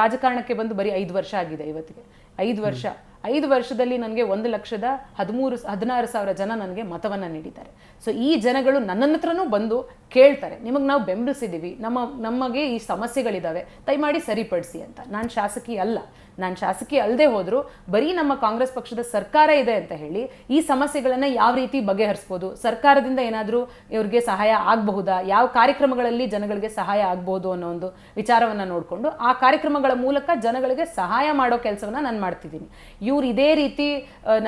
ರಾಜಕಾರಣಕ್ಕೆ ಬಂದು ಬರೀ ಐದು ವರ್ಷ ಆಗಿದೆ ಇವತ್ತಿಗೆ. ಐದು ವರ್ಷ. ಐದು ವರ್ಷದಲ್ಲಿ ನನಗೆ ಒಂದು ಲಕ್ಷದ ಹದಿಮೂರು ಹದಿನಾರು ಸಾವಿರ ಜನ ನನಗೆ ಮತವನ್ನು ನೀಡಿದ್ದಾರೆ. ಸೊ ಈ ಜನಗಳು ನನ್ನ ಹತ್ರನೂ ಬಂದು ಕೇಳ್ತಾರೆ. ನಿಮಗೆ ನಾವು ಬೆಂಬಲಿಸಿದ್ದೀವಿ ನಮ್ಮ, ನಮಗೆ ಈ ಸಮಸ್ಯೆಗಳಿದ್ದಾವೆ ದಯಮಾಡಿ ಸರಿಪಡಿಸಿ ಅಂತ. ನಾನು ಶಾಸಕಿ ಅಲ್ಲ. ನಾನು ಶಾಸಕಿ ಅಲ್ಲದೆ ಹೋದರೂ ಬರೀ ನಮ್ಮ ಕಾಂಗ್ರೆಸ್ ಪಕ್ಷದ ಸರ್ಕಾರ ಇದೆ ಅಂತ ಹೇಳಿ ಈ ಸಮಸ್ಯೆಗಳನ್ನು ಯಾವ ರೀತಿ ಬಗೆಹರಿಸ್ಬೋದು? ಸರ್ಕಾರದಿಂದ ಏನಾದರೂ ಇವ್ರಿಗೆ ಸಹಾಯ ಆಗಬಹುದಾ? ಯಾವ ಕಾರ್ಯಕ್ರಮಗಳಲ್ಲಿ ಜನಗಳಿಗೆ ಸಹಾಯ ಆಗ್ಬೋದು ಅನ್ನೋ ಒಂದು ವಿಚಾರವನ್ನು ನೋಡಿಕೊಂಡು ಆ ಕಾರ್ಯಕ್ರಮಗಳ ಮೂಲಕ ಜನಗಳಿಗೆ ಸಹಾಯ ಮಾಡೋ ಕೆಲಸವನ್ನು ನಾನು ಮಾಡ್ತಿದ್ದೀನಿ. ಇವ್ರು ಇದೇ ರೀತಿ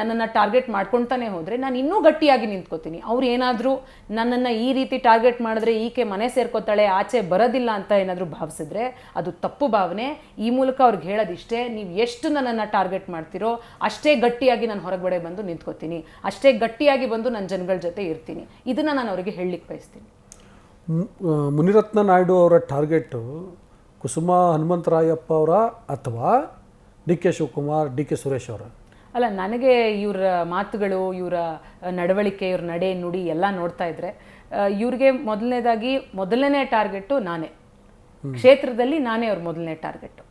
ನನ್ನನ್ನು ಟಾರ್ಗೆಟ್ ಮಾಡ್ಕೊಳ್ತಾನೆ ಹೋದರೆ ನಾನು ಇನ್ನೂ ಗಟ್ಟಿಯಾಗಿ ನಿಂತ್ಕೋತೀನಿ. ಅವ್ರು ಏನಾದರೂ ನನ್ನನ್ನು ಈ ರೀತಿ ಟಾರ್ಗೆಟ್ ಮಾಡಿದ್ರೆ ಈಕೆ ಮನೆ ಸೇರ್ಕೋತಾಳೆ ಆಚೆ ಬರೋದಿಲ್ಲ ಅಂತ ಏನಾದರೂ ಭಾವಿಸಿದ್ರೆ ಅದು ತಪ್ಪು ಭಾವನೆ. ಈ ಮೂಲಕ ಅವ್ರಿಗೆ ಹೇಳೋದಿಷ್ಟೇ ನೀವು ಎಷ್ಟು ನನ್ನನ್ನು ಟಾರ್ಗೆಟ್ ಮಾಡ್ತೀರೋ ಅಷ್ಟೇ ಗಟ್ಟಿಯಾಗಿ ನಾನು ಹೊರಗಡೆ ಬಂದು ನಿಂತ್ಕೋತೀನಿ. ಅಷ್ಟೇ ಗಟ್ಟಿಯಾಗಿ ಬಂದು ನನ್ನ ಜನಗಳ ಜೊತೆ ಇರ್ತೀನಿ. ಇದನ್ನು ನಾನು ಅವರಿಗೆ ಹೇಳಲಿಕ್ಕೆ ಬಯಸ್ತೀನಿ. ಮುನಿರತ್ನ ನಾಯ್ಡು ಅವರ ಟಾರ್ಗೆಟು ಕುಸುಮ ಹನುಮಂತರಾಯಪ್ಪ ಅವರ ಅಥವಾ D K Shivakumar D K Suresh ಅವರ? ಅಲ್ಲ ನನಗೆ ಇವರ ಮಾತುಗಳು ಇವರ ನಡವಳಿಕೆ ಇವ್ರ ನಡೆ ನುಡಿ ಎಲ್ಲ ನೋಡ್ತಾ ಇದ್ರೆ ಇವ್ರಿಗೆ ಮೊದಲನೇದಾಗಿ ಮೊದಲನೇ ಟಾರ್ಗೆಟು ನಾನೇ. ಕ್ಷೇತ್ರದಲ್ಲಿ ನಾನೇ ಅವ್ರ ಮೊದಲನೇ ಟಾರ್ಗೆಟು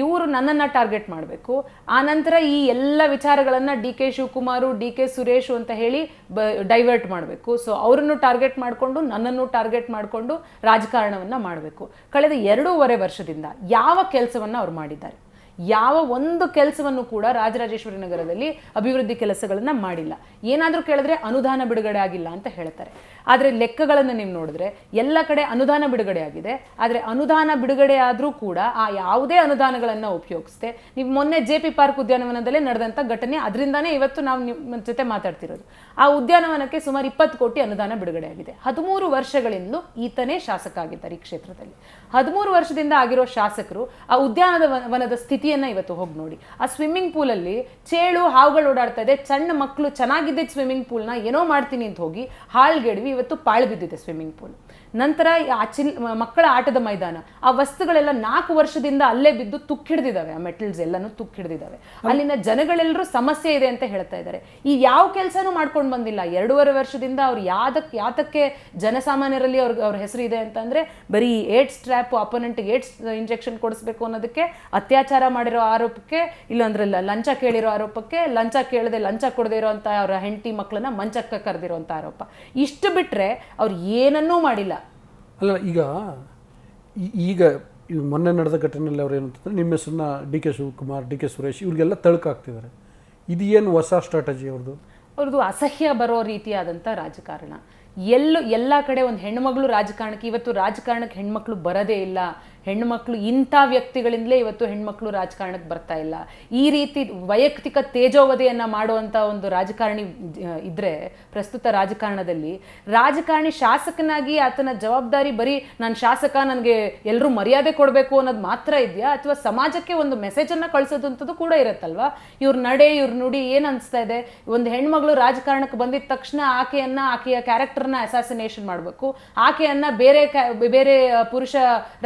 ಇವರು ನನ್ನನ್ನು ಟಾರ್ಗೆಟ್ ಮಾಡಬೇಕು. ಆನಂತರ ಈ ಎಲ್ಲ ವಿಚಾರಗಳನ್ನು D K Shivakumar, D K Suresh ಅಂತ ಹೇಳಿ ಬ ಡೈವರ್ಟ್ ಮಾಡಬೇಕು. ಸೊ ಅವರನ್ನು ಟಾರ್ಗೆಟ್ ಮಾಡಿಕೊಂಡು ನನ್ನನ್ನು ಟಾರ್ಗೆಟ್ ಮಾಡಿಕೊಂಡು ರಾಜಕಾರಣವನ್ನು ಮಾಡಬೇಕು. ಕಳೆದ ಎರಡೂವರೆ ವರ್ಷದಿಂದ ಯಾವ ಕೆಲಸವನ್ನು ಅವ್ರು ಮಾಡಿದ್ದಾರೆ? ಯಾವ ಒಂದು ಕೆಲಸವನ್ನು ಕೂಡ ರಾಜರಾಜೇಶ್ವರಿ ನಗರದಲ್ಲಿ ಅಭಿವೃದ್ಧಿ ಕೆಲಸಗಳನ್ನು ಮಾಡಿಲ್ಲ. ಏನಾದರೂ ಕೇಳಿದ್ರೆ ಅನುದಾನ ಬಿಡುಗಡೆ ಆಗಿಲ್ಲ ಅಂತ ಹೇಳ್ತಾರೆ. ಆದರೆ ಲೆಕ್ಕಗಳನ್ನು ನೀವು ನೋಡಿದ್ರೆ ಎಲ್ಲ ಕಡೆ ಅನುದಾನ ಬಿಡುಗಡೆ ಆಗಿದೆ. ಆದರೆ ಅನುದಾನ ಬಿಡುಗಡೆ ಆದರೂ ಕೂಡ ಆ ಯಾವುದೇ ಅನುದಾನಗಳನ್ನು ಉಪಯೋಗಿಸ್ದೆ ನೀವು ಮೊನ್ನೆ ಜೆ ಪಿ ಪಾರ್ಕ್ ಉದ್ಯಾನವನದಲ್ಲೇ ನಡೆದಂಥ ಘಟನೆ, ಅದರಿಂದಾನೇ ಇವತ್ತು ನಾವು ನಿಮ್ಮ ಜೊತೆ ಮಾತಾಡ್ತಿರೋದು. ಆ ಉದ್ಯಾನವನಕ್ಕೆ ಸುಮಾರು ಇಪ್ಪತ್ತು ಕೋಟಿ ಅನುದಾನ ಬಿಡುಗಡೆ ಆಗಿದೆ. ಹದಿಮೂರು ವರ್ಷಗಳಿಂದ ಈತನೇ ಶಾಸಕ ಆಗಿದ್ದಾರೆ ಈ ಕ್ಷೇತ್ರದಲ್ಲಿ. ಹದಿಮೂರು ವರ್ಷದಿಂದ ಆಗಿರೋ ಶಾಸಕರು ಆ ಉದ್ಯಾನದ ವನದ ಸ್ಥಿತಿಯನ್ನ ಇವತ್ತು ಹೋಗಿ ನೋಡಿ. ಆ ಸ್ವಿಮ್ಮಿಂಗ್ ಪೂಲಲ್ಲಿ ಚೇಳು ಹಾವುಗಳು ಓಡಾಡ್ತಾ ಇದೆ ಸಣ್ಣ ಮಕ್ಕಳು ಚೆನ್ನಾಗಿದ್ದ ಸ್ವಿಮ್ಮಿಂಗ್ ಪೂಲ್ನ ಏನೋ ಮಾಡ್ತೀನಿ ಅಂತ ಹೋಗಿ ಹಾಳ್ಗೆಡ್ವಿ ಇವತ್ತು ಪಾಳು ಬಿದ್ದಿದೆ ಸ್ವಿಮ್ಮಿಂಗ್ ಪೂಲ್ ನಂತರ ಆ ಚಿಲ್ ಮಕ್ಕಳ ಆಟದ ಮೈದಾನ. ಆ ವಸ್ತುಗಳೆಲ್ಲ ನಾಲ್ಕು ವರ್ಷದಿಂದ ಅಲ್ಲೇ ಬಿದ್ದು ತುಕ್ಕಿಡ್ದಿದ್ದಾವೆ ಆ ಮೆಟಲ್ಸ್ ಎಲ್ಲನೂ ತುಕ್ಕಿಡ್ದಿದ್ದಾವೆ ಅಲ್ಲಿನ ಜನಗಳೆಲ್ಲರೂ ಸಮಸ್ಯೆ ಇದೆ ಅಂತ ಹೇಳ್ತಾ ಇದ್ದಾರೆ. ಈ ಯಾವ ಕೆಲಸನೂ ಮಾಡ್ಕೊಂಡು ಬಂದಿಲ್ಲ. ಎರಡೂವರೆ ವರ್ಷದಿಂದ ಅವ್ರು ಯಾವ್ದಕ್ಕೆ ಯಾತಕ್ಕೆ ಜನಸಾಮಾನ್ಯರಲ್ಲಿ ಅವ್ರಿಗೆ ಅವ್ರ ಹೆಸರು ಇದೆ ಅಂತಂದರೆ ಬರೀ ಏಡ್ಸ್ ಟ್ರ್ಯಾಪ್ ಅಪೋನೆಂಟ್ಗೆ ಏಡ್ಸ್ ಇಂಜೆಕ್ಷನ್ ಕೊಡಿಸ್ಬೇಕು ಅನ್ನೋದಕ್ಕೆ ಅತ್ಯಾಚಾರ ಮಾಡಿರೋ ಆರೋಪಕ್ಕೆ ಇಲ್ಲಾಂದ್ರೆ ಲಂಚ ಕೇಳಿರೋ ಆರೋಪಕ್ಕೆ ಲಂಚ ಕೇಳದೆ ಲಂಚ ಕೊಡದೇ ಇರೋಂಥ ಅವರ ಹೆಂಡತಿ ಮಕ್ಕಳನ್ನ ಮಂಚಕ್ಕೆ ಕರೆದಿರೋಂಥ ಆರೋಪ. ಇಷ್ಟು ಬಿಟ್ಟರೆ ಅವ್ರು ಏನನ್ನೂ ಮಾಡಿಲ್ಲ. ಅಲ್ಲ, ಈಗ ಈಗ ಮೊನ್ನೆ ನಡೆದ ಘಟನೆಯಲ್ಲಿ ಅವ್ರು ಏನಂತಂದ್ರೆ ನಿಮ್ಮ ಹೆಸರನ್ನ D K Shivakumar, D K Suresh ಇವ್ರಿಗೆಲ್ಲ ತಳ್ಕಾಗ್ತಿದ್ದಾರೆ ಇದು ಏನು ಹೊಸ ಸ್ಟ್ರಾಟಜಿ ಅವ್ರದ್ದು? ಅವ್ರದ್ದು ಅಸಹ್ಯ ಬರೋ ರೀತಿಯಾದಂಥ ರಾಜಕಾರಣ. ಎಲ್ಲೂ, ಎಲ್ಲ ಕಡೆ ಒಂದು ಹೆಣ್ಮಗಳು ರಾಜಕಾರಣಕ್ಕೆ, ಇವತ್ತು ರಾಜಕಾರಣಕ್ಕೆ ಹೆಣ್ಮಕ್ಳು ಬರೋದೇ ಇಲ್ಲ. ಹೆಣ್ಮಕ್ಳು ಇಂಥ ವ್ಯಕ್ತಿಗಳಿಂದಲೇ ಇವತ್ತು ಹೆಣ್ಮಕ್ಳು ರಾಜಕಾರಣಕ್ಕೆ ಬರ್ತಾ ಇಲ್ಲ. ಈ ರೀತಿ ವೈಯಕ್ತಿಕ ತೇಜೋವಧೆಯನ್ನು ಮಾಡುವಂಥ ಒಂದು ರಾಜಕಾರಣಿ ಇದ್ದರೆ ಪ್ರಸ್ತುತ ರಾಜಕಾರಣದಲ್ಲಿ ರಾಜಕಾರಣಿ ಶಾಸಕನಾಗಿ ಆತನ ಜವಾಬ್ದಾರಿ ಬರೀ ನಾನು ಶಾಸಕ ನನಗೆ ಎಲ್ಲರೂ ಮರ್ಯಾದೆ ಕೊಡಬೇಕು ಅನ್ನೋದು ಮಾತ್ರ ಇದೆಯಾ? ಅಥವಾ ಸಮಾಜಕ್ಕೆ ಒಂದು ಮೆಸೇಜನ್ನು ಕಳಿಸೋದಂಥದ್ದು ಕೂಡ ಇರುತ್ತಲ್ವಾ? ಇವ್ರ ನಡೆ, ಇವ್ರ ನುಡಿ ಏನು ಅನಿಸ್ತಾ ಇದೆ? ಒಂದು ಹೆಣ್ಮಗಳು ರಾಜಕಾರಣಕ್ಕೆ ಬಂದಿದ ತಕ್ಷಣ ಆಕೆಯನ್ನ, ಆಕೆಯ ಕ್ಯಾರೆಕ್ಟರ್ನ ಅಸಾಸಿನೇಷನ್ ಮಾಡಬೇಕು. ಆಕೆಯನ್ನ ಬೇರೆ ಬೇರೆ ಪುರುಷ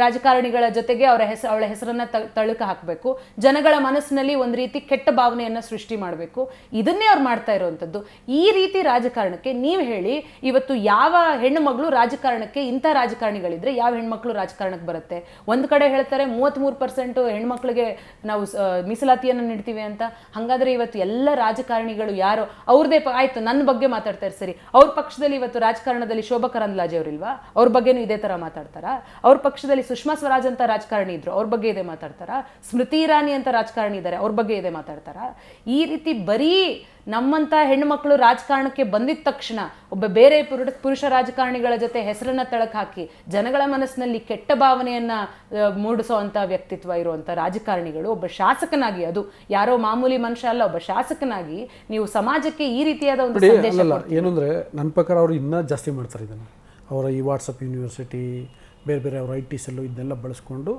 ಪುರುಷ ರಾಜಕಾರಣಿಗಳ ಜೊತೆಗೆ ಅವರ ಹೆಸರು ಅವಳ ಹೆಸರನ್ನ ತಳುಕ ಹಾಕಬೇಕು. ಜನಗಳ ಮನಸ್ಸಿನಲ್ಲಿ ಒಂದು ರೀತಿ ಕೆಟ್ಟ ಭಾವನೆಯನ್ನ ಸೃಷ್ಟಿ ಮಾಡಬೇಕು. ಇದನ್ನೇ ಅವ್ರು ಮಾಡ್ತಾ ಇರುವಂಥದ್ದು ಈ ರೀತಿ ರಾಜಕಾರಣಕ್ಕೆ ನೀವು ಹೇಳಿ, ಇವತ್ತು ಯಾವ ಹೆಣ್ಣು ಮಗಳು ರಾಜಕಾರಣಕ್ಕೆ ಇಂಥ ರಾಜಕಾರಣಿಗಳಿದ್ರೆ ಯಾವ ಹೆಣ್ಮಕ್ಳು ರಾಜಕಾರಣಕ್ಕೆ ಬರುತ್ತೆ? ಒಂದು ಕಡೆ ಹೇಳ್ತಾರೆ ಮೂವತ್ತ್ಮೂರು ಪರ್ಸೆಂಟ್ ಹೆಣ್ಮಕ್ಳಿಗೆ ನಾವು ಮೀಸಲಾತಿಯನ್ನ ನೀಡ್ತೀವಿ ಅಂತ. ಹಾಗಾದ್ರೆ ಇವತ್ತು ಎಲ್ಲ ರಾಜಕಾರಣಿಗಳು ಯಾರು? ಅವ್ರದೇ ಆಯ್ತು ನನ್ನ ಬಗ್ಗೆ ಮಾತಾಡ್ತಾರೆ ಸರಿ. ಅವ್ರ ಪಕ್ಷದಲ್ಲಿ ಇವತ್ತು ರಾಜಕಾರಣದಲ್ಲಿ ಶೋಭಾ ಕರಂದ್ಲಾಜೆ ಅವರಿಲ್ವಾ? ಅವ್ರ ಬಗ್ಗೆನೂ ಇದೇ ಥರ ಮಾತಾಡ್ತಾರಾ? ಅವ್ರ ಪಕ್ಷದಲ್ಲಿ ಸುಷ್ಮಾ ಸ್ವರಾಜ್ ಅಂತ ರಾಜಕಾರಣಿ ಇದ್ರು ಅವ್ರ ಬಗ್ಗೆ ಇದೇ ಮಾತಾಡ್ತಾರಾ? ಸ್ಮೃತಿ ಇರಾನಿ ಅಂತ ರಾಜಕಾರಣಿ ಇದ್ದಾರೆ ಅವ್ರ ಬಗ್ಗೆ ಇದೇ ಮಾತಾಡ್ತಾರಾ? ಈ ರೀತಿ ಬರೀ ನಮ್ಮಂತ ಹೆಣ್ಣುಮಕ್ಕಳು ರಾಜಕಾರಣಕ್ಕೆ ಬಂದಿದ ತಕ್ಷಣ ಒಬ್ಬ ಬೇರೆ ಪುರುಷ ಪುರುಷ ರಾಜಕಾರಣಿಗಳ ಜೊತೆ ಹೆಸರನ್ನ ತಳಕ್ ಹಾಕಿ ಜನಗಳ ಮನಸ್ಸಿನಲ್ಲಿ ಕೆಟ್ಟ ಭಾವನೆಯನ್ನ ಮೂಡಿಸೋ ವ್ಯಕ್ತಿತ್ವ ಇರುವಂತ ರಾಜಕಾರಣಿಗಳು ಒಬ್ಬ ಶಾಸಕನಾಗಿ ಅದು ಯಾರೋ ಮಾಮೂಲಿ ಮನುಷ್ಯ ಅಲ್ಲ ಒಬ್ಬ ಶಾಸಕನಾಗಿ ನೀವು ಸಮಾಜಕ್ಕೆ ಈ ರೀತಿಯಾದ ಒಂದು ಸಂದೇಶ ಏನಂದರೆ ನನ್ನ ಪ್ರಕಾರ ಅವರು ಇನ್ನೂ ಜಾಸ್ತಿ ಮಾಡ್ತಾರೆ ಇದನ್ನು. ಅವರ ಈ ವಾಟ್ಸಪ್ ಯೂನಿವರ್ಸಿಟಿ ಬೇರೆ ಬೇರೆ ಅವ್ರ ಐ ಟಿ ಸೆಲ್ಲು ಇದನ್ನೆಲ್ಲ ಬಳಸ್ಕೊಂಡು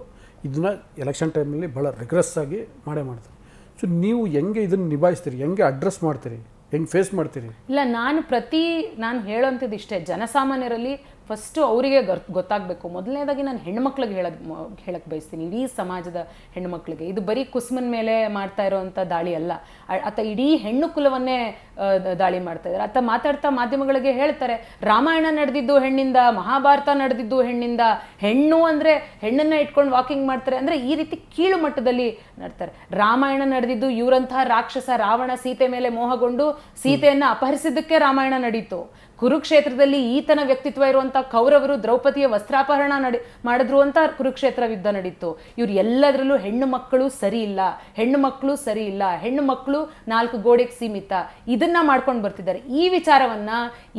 ಇದನ್ನ ಎಲೆಕ್ಷನ್ ಟೈಮಲ್ಲಿ ಭಾಳ ರಿಗ್ರೆಸ್ಸಾಗಿ ಮಾಡೇ ಮಾಡ್ತಾರೆ. ಸೊ ನೀವು ಹೆಂಗೆ ಇದನ್ನು ನಿಭಾಯಿಸ್ತೀರಿ? ಹೆಂಗೆ ಅಡ್ರೆಸ್ ಮಾಡ್ತೀರಿ? ಹೆಂಗೆ ಫೇಸ್ ಮಾಡ್ತೀರಿ? ಇಲ್ಲ, ನಾನು ಪ್ರತಿ, ನಾನು ಹೇಳೋಂಥದ್ದು ಇಷ್ಟೇ. ಜನಸಾಮಾನ್ಯರಲ್ಲಿ ಫಸ್ಟು ಅವರಿಗೆ ಗೊತ್ತಾಗಬೇಕು. ಮೊದಲನೇದಾಗಿ ನಾನು ಹೆಣ್ಮಕ್ಳಿಗೆ ಹೇಳೋದು ಹೇಳಕ್ಕೆ ಬಯಸ್ತೀನಿ. ಇಡೀ ಸಮಾಜದ ಹೆಣ್ಮಕ್ಳಿಗೆ. ಇದು ಬರೀ ಕುಸ್ಮನ್ ಮೇಲೆ ಮಾಡ್ತಾ ಇರೋವಂಥ ದಾಳಿ ಅಲ್ಲ. ಆತ ಇಡೀ ಹೆಣ್ಣು ಕುಲವನ್ನೇ ದಾಳಿ ಮಾಡ್ತಾ ಇದ್ದಾರೆ ಆತ ಮಾತಾಡ್ತಾ ಮಾಧ್ಯಮಗಳಿಗೆ ಹೇಳ್ತಾರೆ ರಾಮಾಯಣ ನಡೆದಿದ್ದು ಹೆಣ್ಣಿಂದ ಮಹಾಭಾರತ ನಡೆದಿದ್ದು ಹೆಣ್ಣಿಂದ. ಹೆಣ್ಣು ಅಂದರೆ ಹೆಣ್ಣನ್ನ ಇಟ್ಕೊಂಡು ವಾಕಿಂಗ್ ಮಾಡ್ತಾರೆ. ಅಂದರೆ ಈ ರೀತಿ ಕೀಳು ಮಟ್ಟದಲ್ಲಿ ನಡ್ತಾರೆ. ರಾಮಾಯಣ ನಡೆದಿದ್ದು ಇವರಂತಹ ರಾಕ್ಷಸ ರಾವಣ ಸೀತೆ ಮೇಲೆ ಮೋಹಗೊಂಡು ಸೀತೆಯನ್ನ ಅಪಹರಿಸಿದ್ದಕ್ಕೆ ರಾಮಾಯಣ ನಡೀತು. ಕುರುಕ್ಷೇತ್ರದಲ್ಲಿ ಈತನ ವ್ಯಕ್ತಿತ್ವ ಇರುವಂಥ ಕೌರವರು ದ್ರೌಪದಿಯ ವಸ್ತ್ರಾಪಹರಣ ನಡೆ, ಮಾಡಿದ್ರು ಅಂತ ಕುರುಕ್ಷೇತ್ರ ಯುದ್ಧ ನಡೀತು. ಇವ್ರು ಎಲ್ಲದರಲ್ಲೂ ಹೆಣ್ಣು ಮಕ್ಕಳು ಸರಿ ಇಲ್ಲ, ಹೆಣ್ಣು ಮಕ್ಕಳು ಸರಿ ಇಲ್ಲ, ಹೆಣ್ಣು ಮಕ್ಕಳು ನಾಲ್ಕು ಗೋಡೆಗೆ ಸೀಮಿತ. ಇದನ್ನ ಮಾಡ್ಕೊಂಡು ಬರ್ತಿದ್ದಾರೆ. ಈ ವಿಚಾರವನ್ನ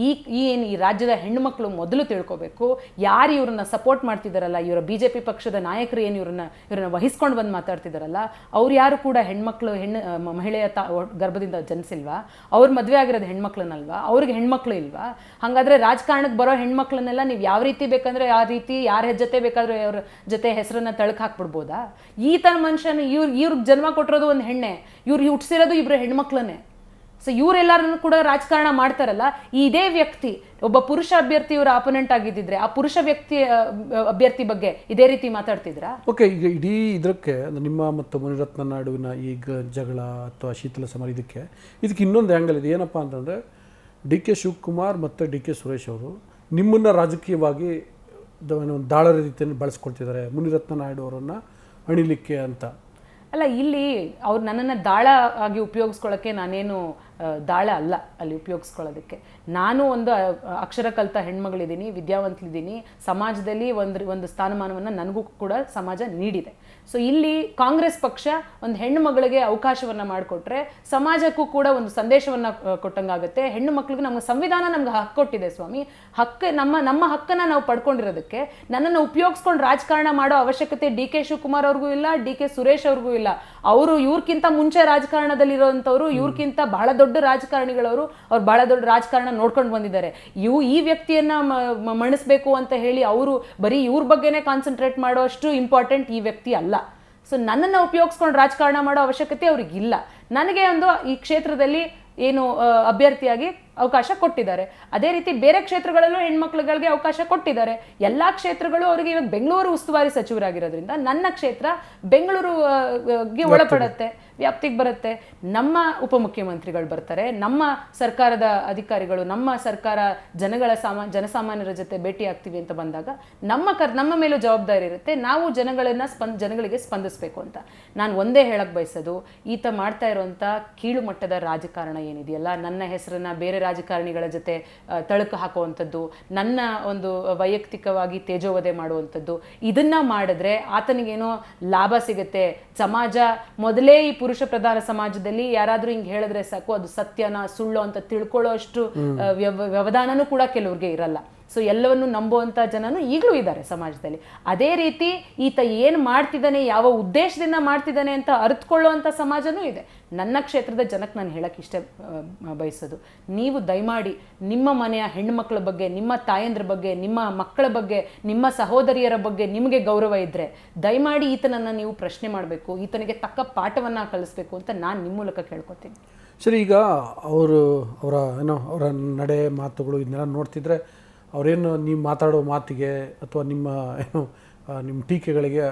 ಈ ಏನು ಈ ರಾಜ್ಯದ ಹೆಣ್ಣು ಮಕ್ಕಳು ಮೊದಲು ತಿಳ್ಕೊಬೇಕು. ಯಾರು ಇವ್ರನ್ನ ಸಪೋರ್ಟ್ ಮಾಡ್ತಿದ್ದಾರಲ್ಲ ಇವರ ಬಿ ಜೆ ಪಿ ಪಕ್ಷದ ನಾಯಕರು ಏನು ಇವ್ರನ್ನ ಇವ್ರನ್ನ ವಹಿಸ್ಕೊಂಡು ಬಂದು ಮಾತಾಡ್ತಿದ್ದಾರಲ್ಲ ಅವ್ರು ಯಾರು ಕೂಡ ಹೆಣ್ಮಕ್ಳು, ಹೆಣ್ಣು ಮಹಿಳೆಯ ತಾ ಗರ್ಭದಿಂದ ಜನಿಸಿಲ್ವಾ, ಅವ್ರ ಮದುವೆ ಆಗಿರೋದು ಹೆಣ್ಮಕ್ಳನ್ನಲ್ವಾ, ಅವ್ರಿಗೆ ಹೆಣ್ಮಕ್ಳು ಇಲ್ವಾ? ಹಾಗಾದ್ರೆ ರಾಜಕಾರಣಕ್ಕೆ ಬರೋ ಹೆಣ್ಮಕ್ಳನ್ನೆಲ್ಲ ನೀವು ಯಾವ ರೀತಿ ಬೇಕಂದ್ರೆ ಆ ರೀತಿ ಯಾರ ಜೊತೆ ಬೇಕಾದ್ರೆ ಅವ್ರ ಜೊತೆ ಹೆಸರನ್ನ ತಳಕ್ ಹಾಕ್ಬಿಡ್ಬೋದಾ? ಈ ಥರ ಮನುಷ್ಯನ ಇವ್ರು ಇವ್ರಿಗೆ ಜನ್ಮ ಕೊಟ್ಟಿರೋದು ಒಂದು ಹೆಣ್ಣೆ ಇವ್ರಿಗೆ ಹುಟ್ಟಿಸಿರೋದು ಇಬ್ರು ಹೆಣ್ಮಕ್ಳನ್ನೇ. ಸೊ ಇವರೆಲ್ಲರನ್ನು ಕೂಡ ರಾಜಕಾರಣ ಮಾಡ್ತಾರಲ್ಲ, ಇದೇ ವ್ಯಕ್ತಿ, ಒಬ್ಬ ಪುರುಷ ಅಭ್ಯರ್ಥಿ ಇವರ ಅಪೋನೆಂಟ್ ಆಗಿದ್ದಿದ್ರೆ ಆ ಪುರುಷ ವ್ಯಕ್ತಿ ಅಭ್ಯರ್ಥಿ ಬಗ್ಗೆ ಇದೇ ರೀತಿ ಮಾತಾಡ್ತಿದ್ರಾ? ಓಕೆ ಈಗ ಇಡೀ ಇದಕ್ಕೆ ನಿಮ್ಮ ಮತ್ತು ಮುನಿರತ್ನ ನಾಡುವಿನ ಈಗ ಜಗಳ ಅಥವಾ ಶೀತಲ ಸಮರ ಇದಕ್ಕೆ ಇದಕ್ಕೆ ಇನ್ನೊಂದು ಆ್ಯಂಗಲ್ ಇದೆ. ಏನಪ್ಪಾ ಅಂತಂದರೆ ಡಿ ಕೆ ಶಿವಕುಮಾರ್ ಮತ್ತು ಡಿ ಕೆ ಸುರೇಶ್ ಅವರು ನಿಮ್ಮನ್ನು ರಾಜಕೀಯವಾಗಿ ದಾಳ ರೀತಿಯನ್ನು ರೀತಿಯಲ್ಲಿ ಬಳಸ್ಕೊಳ್ತಿದ್ದಾರೆ. ಮುನಿರತ್ನ ನಾಯ್ಡು ಅವರನ್ನು ಅಣಿಲಿಕ್ಕೆ ಅಂತ. ಅಲ್ಲ, ಇಲ್ಲಿ ಅವ್ರು ನನ್ನನ್ನು ದಾಳ ಆಗಿ ಉಪಯೋಗಿಸ್ಕೊಳ್ಳೋಕ್ಕೆ ನಾನೇನು ದಾಳ ಅಲ್ಲ ಅಲ್ಲಿ ಉಪಯೋಗಿಸ್ಕೊಳ್ಳೋದಕ್ಕೆ. ನಾನು ಒಂದು ಅಕ್ಷರ ಕಲಿತ ಹೆಣ್ಮಗಳಿದ್ದೀನಿ ವಿದ್ಯಾವಂತಲಿದ್ದೀನಿ ಸಮಾಜದಲ್ಲಿ ಒಂದು ಒಂದು ಸ್ಥಾನಮಾನವನ್ನು ನನಗೂ ಕೂಡ ಸಮಾಜ ನೀಡಿದೆ. ಸೊ ಇಲ್ಲಿ ಕಾಂಗ್ರೆಸ್ ಪಕ್ಷ ಒಂದು ಹೆಣ್ಣು ಮಗಳಿಗೆ ಅವಕಾಶವನ್ನು ಮಾಡಿಕೊಟ್ರೆ ಸಮಾಜಕ್ಕೂ ಕೂಡ ಒಂದು ಸಂದೇಶವನ್ನು ಕೊಟ್ಟಂಗಾಗುತ್ತೆ. ಹೆಣ್ಣು ಮಕ್ಳಿಗೆ ನಮ್ಗೆ ಸಂವಿಧಾನ ನಮ್ಗೆ ಹಕ್ಕು ಕೊಟ್ಟಿದೆ ಸ್ವಾಮಿ. ಹಕ್ಕು, ನಮ್ಮ ನಮ್ಮ ಹಕ್ಕನ್ನು ನಾವು ಪಡ್ಕೊಂಡಿರೋದಕ್ಕೆ ನನ್ನನ್ನು ಉಪಯೋಗಿಸ್ಕೊಂಡು ರಾಜಕಾರಣ ಮಾಡೋ ಅವಶ್ಯಕತೆ ಡಿ ಕೆ ಶಿವಕುಮಾರ್ ಅವ್ರಿಗೂ ಇಲ್ಲ, ಡಿ ಕೆ ಸುರೇಶ್ ಅವ್ರಿಗೂ ಇಲ್ಲ. ಅವರು ಇವ್ರಕ್ಕಿಂತ ಮುಂಚೆ ರಾಜಕಾರಣದಲ್ಲಿರೋವಂಥವ್ರು ಇವ್ರಕ್ಕಿಂತ ಬಹಳ ದೊಡ್ಡ ರಾಜಕಾರಣಿಗಳವರು, ಅವ್ರು ಬಹಳ ದೊಡ್ಡ ರಾಜಕಾರಣ ನೋಡ್ಕೊಂಡು ಬಂದಿದ್ದಾರೆ. ಇವು ಈ ವ್ಯಕ್ತಿಯನ್ನ ಮಣಿಸ್ಬೇಕು ಅಂತ ಹೇಳಿ ಅವರು ಬರೀ ಇವ್ರ ಬಗ್ಗೆನೇ ಕಾನ್ಸಂಟ್ರೇಟ್ ಮಾಡೋ ಅಷ್ಟು ಇಂಪಾರ್ಟೆಂಟ್ ಈ ವ್ಯಕ್ತಿ ಅಲ್ಲ. ಸೊ ನನ್ನನ್ನು ಉಪಯೋಗಿಸ್ಕೊಂಡು ರಾಜಕಾರಣ ಮಾಡೋ ಅವಶ್ಯಕತೆ ಅವ್ರಿಗಿಲ್ಲ. ನನಗೆ ಒಂದು ಈ ಕ್ಷೇತ್ರದಲ್ಲಿ ಏನು ಅಭ್ಯರ್ಥಿಯಾಗಿ ಅವಕಾಶ ಕೊಟ್ಟಿದ್ದಾರೆ. ಅದೇ ರೀತಿ ಬೇರೆ ಕ್ಷೇತ್ರಗಳಲ್ಲೂ ಹೆಣ್ಮಕ್ಳುಗಳಿಗೆ ಅವಕಾಶ ಕೊಟ್ಟಿದ್ದಾರೆ. ಎಲ್ಲಾ ಕ್ಷೇತ್ರಗಳು ಅವರಿಗೆ ಇವಾಗ ಬೆಂಗಳೂರು ಉಸ್ತುವಾರಿ ಸಚಿವರಾಗಿರೋದ್ರಿಂದ ನನ್ನ ಕ್ಷೇತ್ರ ಬೆಂಗಳೂರು ಗೆ ಒಳಪಡುತ್ತೆ ವ್ಯಾಪ್ತಿಗೆ ಬರುತ್ತೆ. ನಮ್ಮ ಉಪಮುಖ್ಯಮಂತ್ರಿಗಳು ಬರ್ತಾರೆ. ನಮ್ಮ ಸರ್ಕಾರದ ಅಧಿಕಾರಿಗಳು ನಮ್ಮ ಸರ್ಕಾರ ಜನಗಳ ಸಾಮಾ ಜನಸಾಮಾನ್ಯರ ಜೊತೆ ಭೇಟಿ ಆಗ್ತೀವಿ ಅಂತ ಬಂದಾಗ ನಮ್ಮ ಕರ್ ನಮ್ಮ ಮೇಲೂ ಜವಾಬ್ದಾರಿ ಇರುತ್ತೆ. ನಾವು ಜನಗಳನ್ನ ಸ್ಪಂದ್ ಜನಗಳಿಗೆ ಸ್ಪಂದಿಸಬೇಕು ಅಂತ. ನಾನು ಒಂದೇ ಹೇಳಕ್ ಬಯಸೋದು ಈತ ಮಾಡ್ತಾ ಇರುವಂತ ಕೀಳು ಮಟ್ಟದ ರಾಜಕಾರಣ ಏನಿದೆಯಲ್ಲ ನನ್ನ ಹೆಸರನ್ನ ಬೇರೆ ರಾಜಕಾರಣಿಗಳ ಜೊತೆ ತಳುಕು ಹಾಕುವಂಥದ್ದು ನನ್ನ ಒಂದು ವೈಯಕ್ತಿಕವಾಗಿ ತೇಜೋವಧೆ ಮಾಡುವಂಥದ್ದು ಇದನ್ನ ಮಾಡಿದ್ರೆ ಆತನಿಗೇನೋ ಲಾಭ ಸಿಗುತ್ತೆ. ಸಮಾಜ ಮೊದಲೇ ಈ ಪುರುಷ ಪ್ರಧಾನ ಸಮಾಜದಲ್ಲಿ ಯಾರಾದ್ರೂ ಹಿಂಗೆ ಹೇಳಿದ್ರೆ ಸಾಕು ಅದು ಸತ್ಯನ ಸುಳ್ಳು ಅಂತ ತಿಳ್ಕೊಳ್ಳೋ ಅಷ್ಟು ವ್ಯವ- ವ್ಯವಧಾನನೂ ಕೂಡ ಕೆಲವ್ರಿಗೆ ಇರಲ್ಲ. ಸೊ ಎಲ್ಲವನ್ನು ನಂಬುವಂಥ ಜನನು ಈಗಲೂ ಇದ್ದಾರೆ ಸಮಾಜದಲ್ಲಿ. ಅದೇ ರೀತಿ ಈತ ಏನು ಮಾಡ್ತಿದ್ದಾನೆ, ಯಾವ ಉದ್ದೇಶದಿಂದ ಮಾಡ್ತಿದ್ದಾನೆ ಅಂತ ಅರ್ತ್ಕೊಳ್ಳುವಂಥ ಸಮಾಜನೂ ಇದೆ. ನನ್ನ ಕ್ಷೇತ್ರದ ಜನಕ್ಕೆ ನಾನು ಹೇಳಕ್ಕೆ ಇಷ್ಟ ಬಯಸೋದು. ನೀವು ದಯಮಾಡಿ ನಿಮ್ಮ ಮನೆಯ ಹೆಣ್ಣುಮಕ್ಕಳ ಬಗ್ಗೆ, ನಿಮ್ಮ ತಾಯಂದ್ರ ಬಗ್ಗೆ, ನಿಮ್ಮ ಮಕ್ಕಳ ಬಗ್ಗೆ, ನಿಮ್ಮ ಸಹೋದರಿಯರ ಬಗ್ಗೆ ನಿಮಗೆ ಗೌರವ ಇದ್ದರೆ ದಯಮಾಡಿ ಈತನನ್ನು ನೀವು ಪ್ರಶ್ನೆ ಮಾಡಬೇಕು, ಈತನಿಗೆ ತಕ್ಕ ಪಾಠವನ್ನು ಕಲಿಸ್ಬೇಕು ಅಂತ ನಾನು ನಿಮ್ಮ ಮೂಲಕ ಕೇಳ್ಕೊತೀನಿ. ಸರಿ, ಈಗ ಅವರು, ಅವರ, ಏನೋ, ಅವರ ನಡೆ ಮಾತುಗಳು ಇದನ್ನೆಲ್ಲ ನೋಡ್ತಿದ್ರೆ ಅವರೇನು ನೀವು ಮಾತಾಡೋ ಮಾತಿಗೆ ಅಥವಾ ನಿಮ್ಮ ಏನು ನಿಮ್ಮ ಟೀಕೆಗಳಿಗೆ,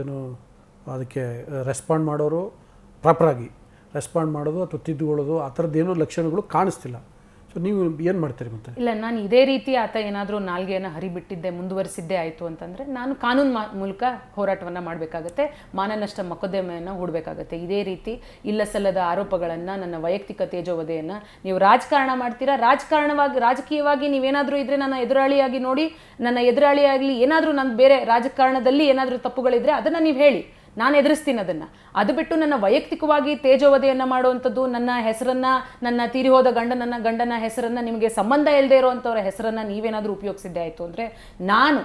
ಏನು, ಅದಕ್ಕೆ ರೆಸ್ಪಾಂಡ್ ಮಾಡೋರು ಪ್ರಾಪರಾಗಿ. ರೆಸ್ಪಾಂಡ್ ಮಾಡೋದು ಅಥವಾ ತಿದ್ದುಕೊಳ್ಳೋದು ಆ ಥರದ್ದೇನೂ ಲಕ್ಷಣಗಳು ಕಾಣಿಸ್ತಿಲ್ಲ. ನೀವು ಏನು ಮಾಡ್ತೀರಿ ಮತ್ತೆ? ಇಲ್ಲ, ನಾನು ಇದೇ ರೀತಿ ಆತ ಏನಾದರೂ ನಾಲ್ಗೆಯನ್ನು ಹರಿಬಿಟ್ಟಿದ್ದೆ, ಮುಂದುವರಿಸಿದ್ದೇ ಆಯಿತು ಅಂತಂದರೆ ನಾನು ಕಾನೂನು ಮಾ, ಮೂಲಕ ಹೋರಾಟವನ್ನು ಮಾಡಬೇಕಾಗತ್ತೆ, ಮಾನನಷ್ಟ ಮೊಕದ್ದಮೆಯನ್ನು ಹೂಡಬೇಕಾಗತ್ತೆ. ಇದೇ ರೀತಿ ಇಲ್ಲ ಸಲ್ಲದ ಆರೋಪಗಳನ್ನು, ನನ್ನ ವೈಯಕ್ತಿಕ ತೇಜೋವಧೆಯನ್ನು ನೀವು ರಾಜಕಾರಣ ಮಾಡ್ತೀರಾ? ರಾಜಕಾರಣವಾಗಿ, ರಾಜಕೀಯವಾಗಿ ನೀವೇನಾದರೂ ಇದ್ದರೆ ನನ್ನ ಎದುರಾಳಿಯಾಗಿ ನೋಡಿ, ನನ್ನ ಎದುರಾಳಿಯಾಗಲಿ ಏನಾದರೂ ನನ್ನ ಬೇರೆ ರಾಜಕಾರಣದಲ್ಲಿ ಏನಾದರೂ ತಪ್ಪುಗಳಿದ್ರೆ ಅದನ್ನು ನೀವು ಹೇಳಿ. ನಾನು ಎದುರಿಸ್ತೀನಿ ಅದನ್ನು. ಅದು ಬಿಟ್ಟು ನನ್ನ ವೈಯಕ್ತಿಕವಾಗಿ ತೇಜೋವಧೆಯನ್ನು ಮಾಡುವಂಥದ್ದು ನನ್ನ ಹೆಸರನ್ನ ನನ್ನ ತೀರಿ ಹೋದ ಗಂಡನನ್ನ ಗಂಡನ ಹೆಸರನ್ನ ನಿಮಗೆ ಸಂಬಂಧ ಇಲ್ಲದೆ ಇರುವಂಥವ್ರ ಹೆಸರನ್ನ ನೀವೇನಾದರೂ ಉಪಯೋಗಿಸಿದ್ದೆ ಆಯಿತು ಅಂದರೆ ನಾನು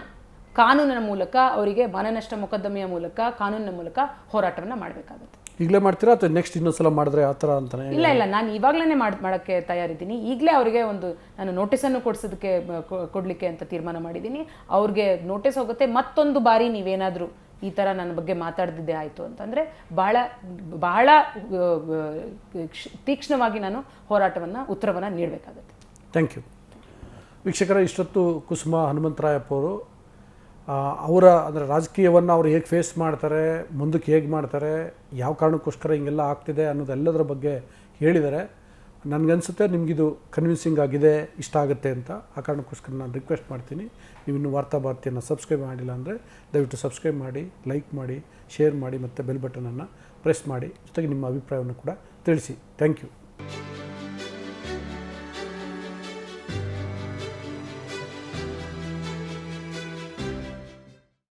ಕಾನೂನಿನ ಮೂಲಕ ಅವರಿಗೆ ಮಾನನಷ್ಟ ಮೊಕದ್ದಮೆಯ ಮೂಲಕ ಕಾನೂನಿನ ಮೂಲಕ ಹೋರಾಟವನ್ನು ಮಾಡಬೇಕಾಗುತ್ತೆ. ಈಗಲೇ ಮಾಡ್ತೀರಾ ಅಥವಾ ನೆಕ್ಸ್ಟ್ ಇನ್ನೊಂದ್ಸಲ ಮಾಡಿದ್ರೆ ಆ ಥರ ಅಂತಾನೆ? ಇಲ್ಲ ಇಲ್ಲ ನಾನು ಇವಾಗಲೇ ಮಾಡಿ ಮಾಡೋಕ್ಕೆ ತಯಾರಿದ್ದೀನಿ. ಈಗಲೇ ಅವರಿಗೆ ಒಂದು ನಾನು ನೋಟಿಸನ್ನು ಕೊಡಿಸೋದಕ್ಕೆ ಕೊಡಲಿಕ್ಕೆ ಅಂತ ತೀರ್ಮಾನ ಮಾಡಿದ್ದೀನಿ. ಅವ್ರಿಗೆ ನೋಟಿಸ್ ಹೋಗುತ್ತೆ. ಮತ್ತೊಂದು ಬಾರಿ ನೀವೇನಾದರೂ ಈ ಥರ ನನ್ನ ಬಗ್ಗೆ ಮಾತಾಡ್ದಿದ್ದೆ ಆಯಿತು ಅಂತಂದರೆ ಬಹಳ ಬಹಳ ತೀಕ್ಷ್ಣವಾಗಿ ನಾನು ಹೋರಾಟವನ್ನು, ಉತ್ತರವನ್ನು ನೀಡಬೇಕಾಗುತ್ತೆ. ಥ್ಯಾಂಕ್ ಯು ವೀಕ್ಷಕರ, ಇಷ್ಟೊತ್ತು ಕುಸುಮ ಹನುಮಂತರಾಯಪ್ಪ ಅವರು ಅವರ ಅಂದರೆ ರಾಜಕೀಯವನ್ನು ಅವರು ಹೇಗೆ ಫೇಸ್ ಮಾಡ್ತಾರೆ, ಮುಂದಕ್ಕೆ ಹೇಗೆ ಮಾಡ್ತಾರೆ, ಯಾವ ಕಾರಣಕ್ಕೋಸ್ಕರ ಹಿಂಗೆಲ್ಲ ಆಗ್ತಿದೆ ಅನ್ನೋದೆಲ್ಲದರ ಬಗ್ಗೆ ಹೇಳಿದ್ದಾರೆ. ನನಗನ್ಸುತ್ತೆ, ನಿಮಗಿದು ಕನ್ವಿನ್ಸಿಂಗ್ ಆಗಿದೆ, ಇಷ್ಟ ಆಗುತ್ತೆ ಅಂತ. ಆ ಕಾರಣಕ್ಕೋಸ್ಕರ ನಾನು ರಿಕ್ವೆಸ್ಟ್ ಮಾಡ್ತೀನಿ. ನೀವು ಇನ್ನೂ ವಾರ್ತಾ ಭಾರತಿಯನ್ನು ಸಬ್ಸ್ಕ್ರೈಬ್ ಮಾಡಿಲ್ಲ ಅಂದರೆ ದಯವಿಟ್ಟು ಸಬ್ಸ್ಕ್ರೈಬ್ ಮಾಡಿ ಲೈಕ್ ಮಾಡಿ ಶೇರ್ ಮಾಡಿ ಮತ್ತು ಬೆಲ್ ಬಟನನ್ನು ಪ್ರೆಸ್ ಮಾಡಿ. ಜೊತೆಗೆ ನಿಮ್ಮ ಅಭಿಪ್ರಾಯವನ್ನು ಕೂಡ ತಿಳಿಸಿ. Thank you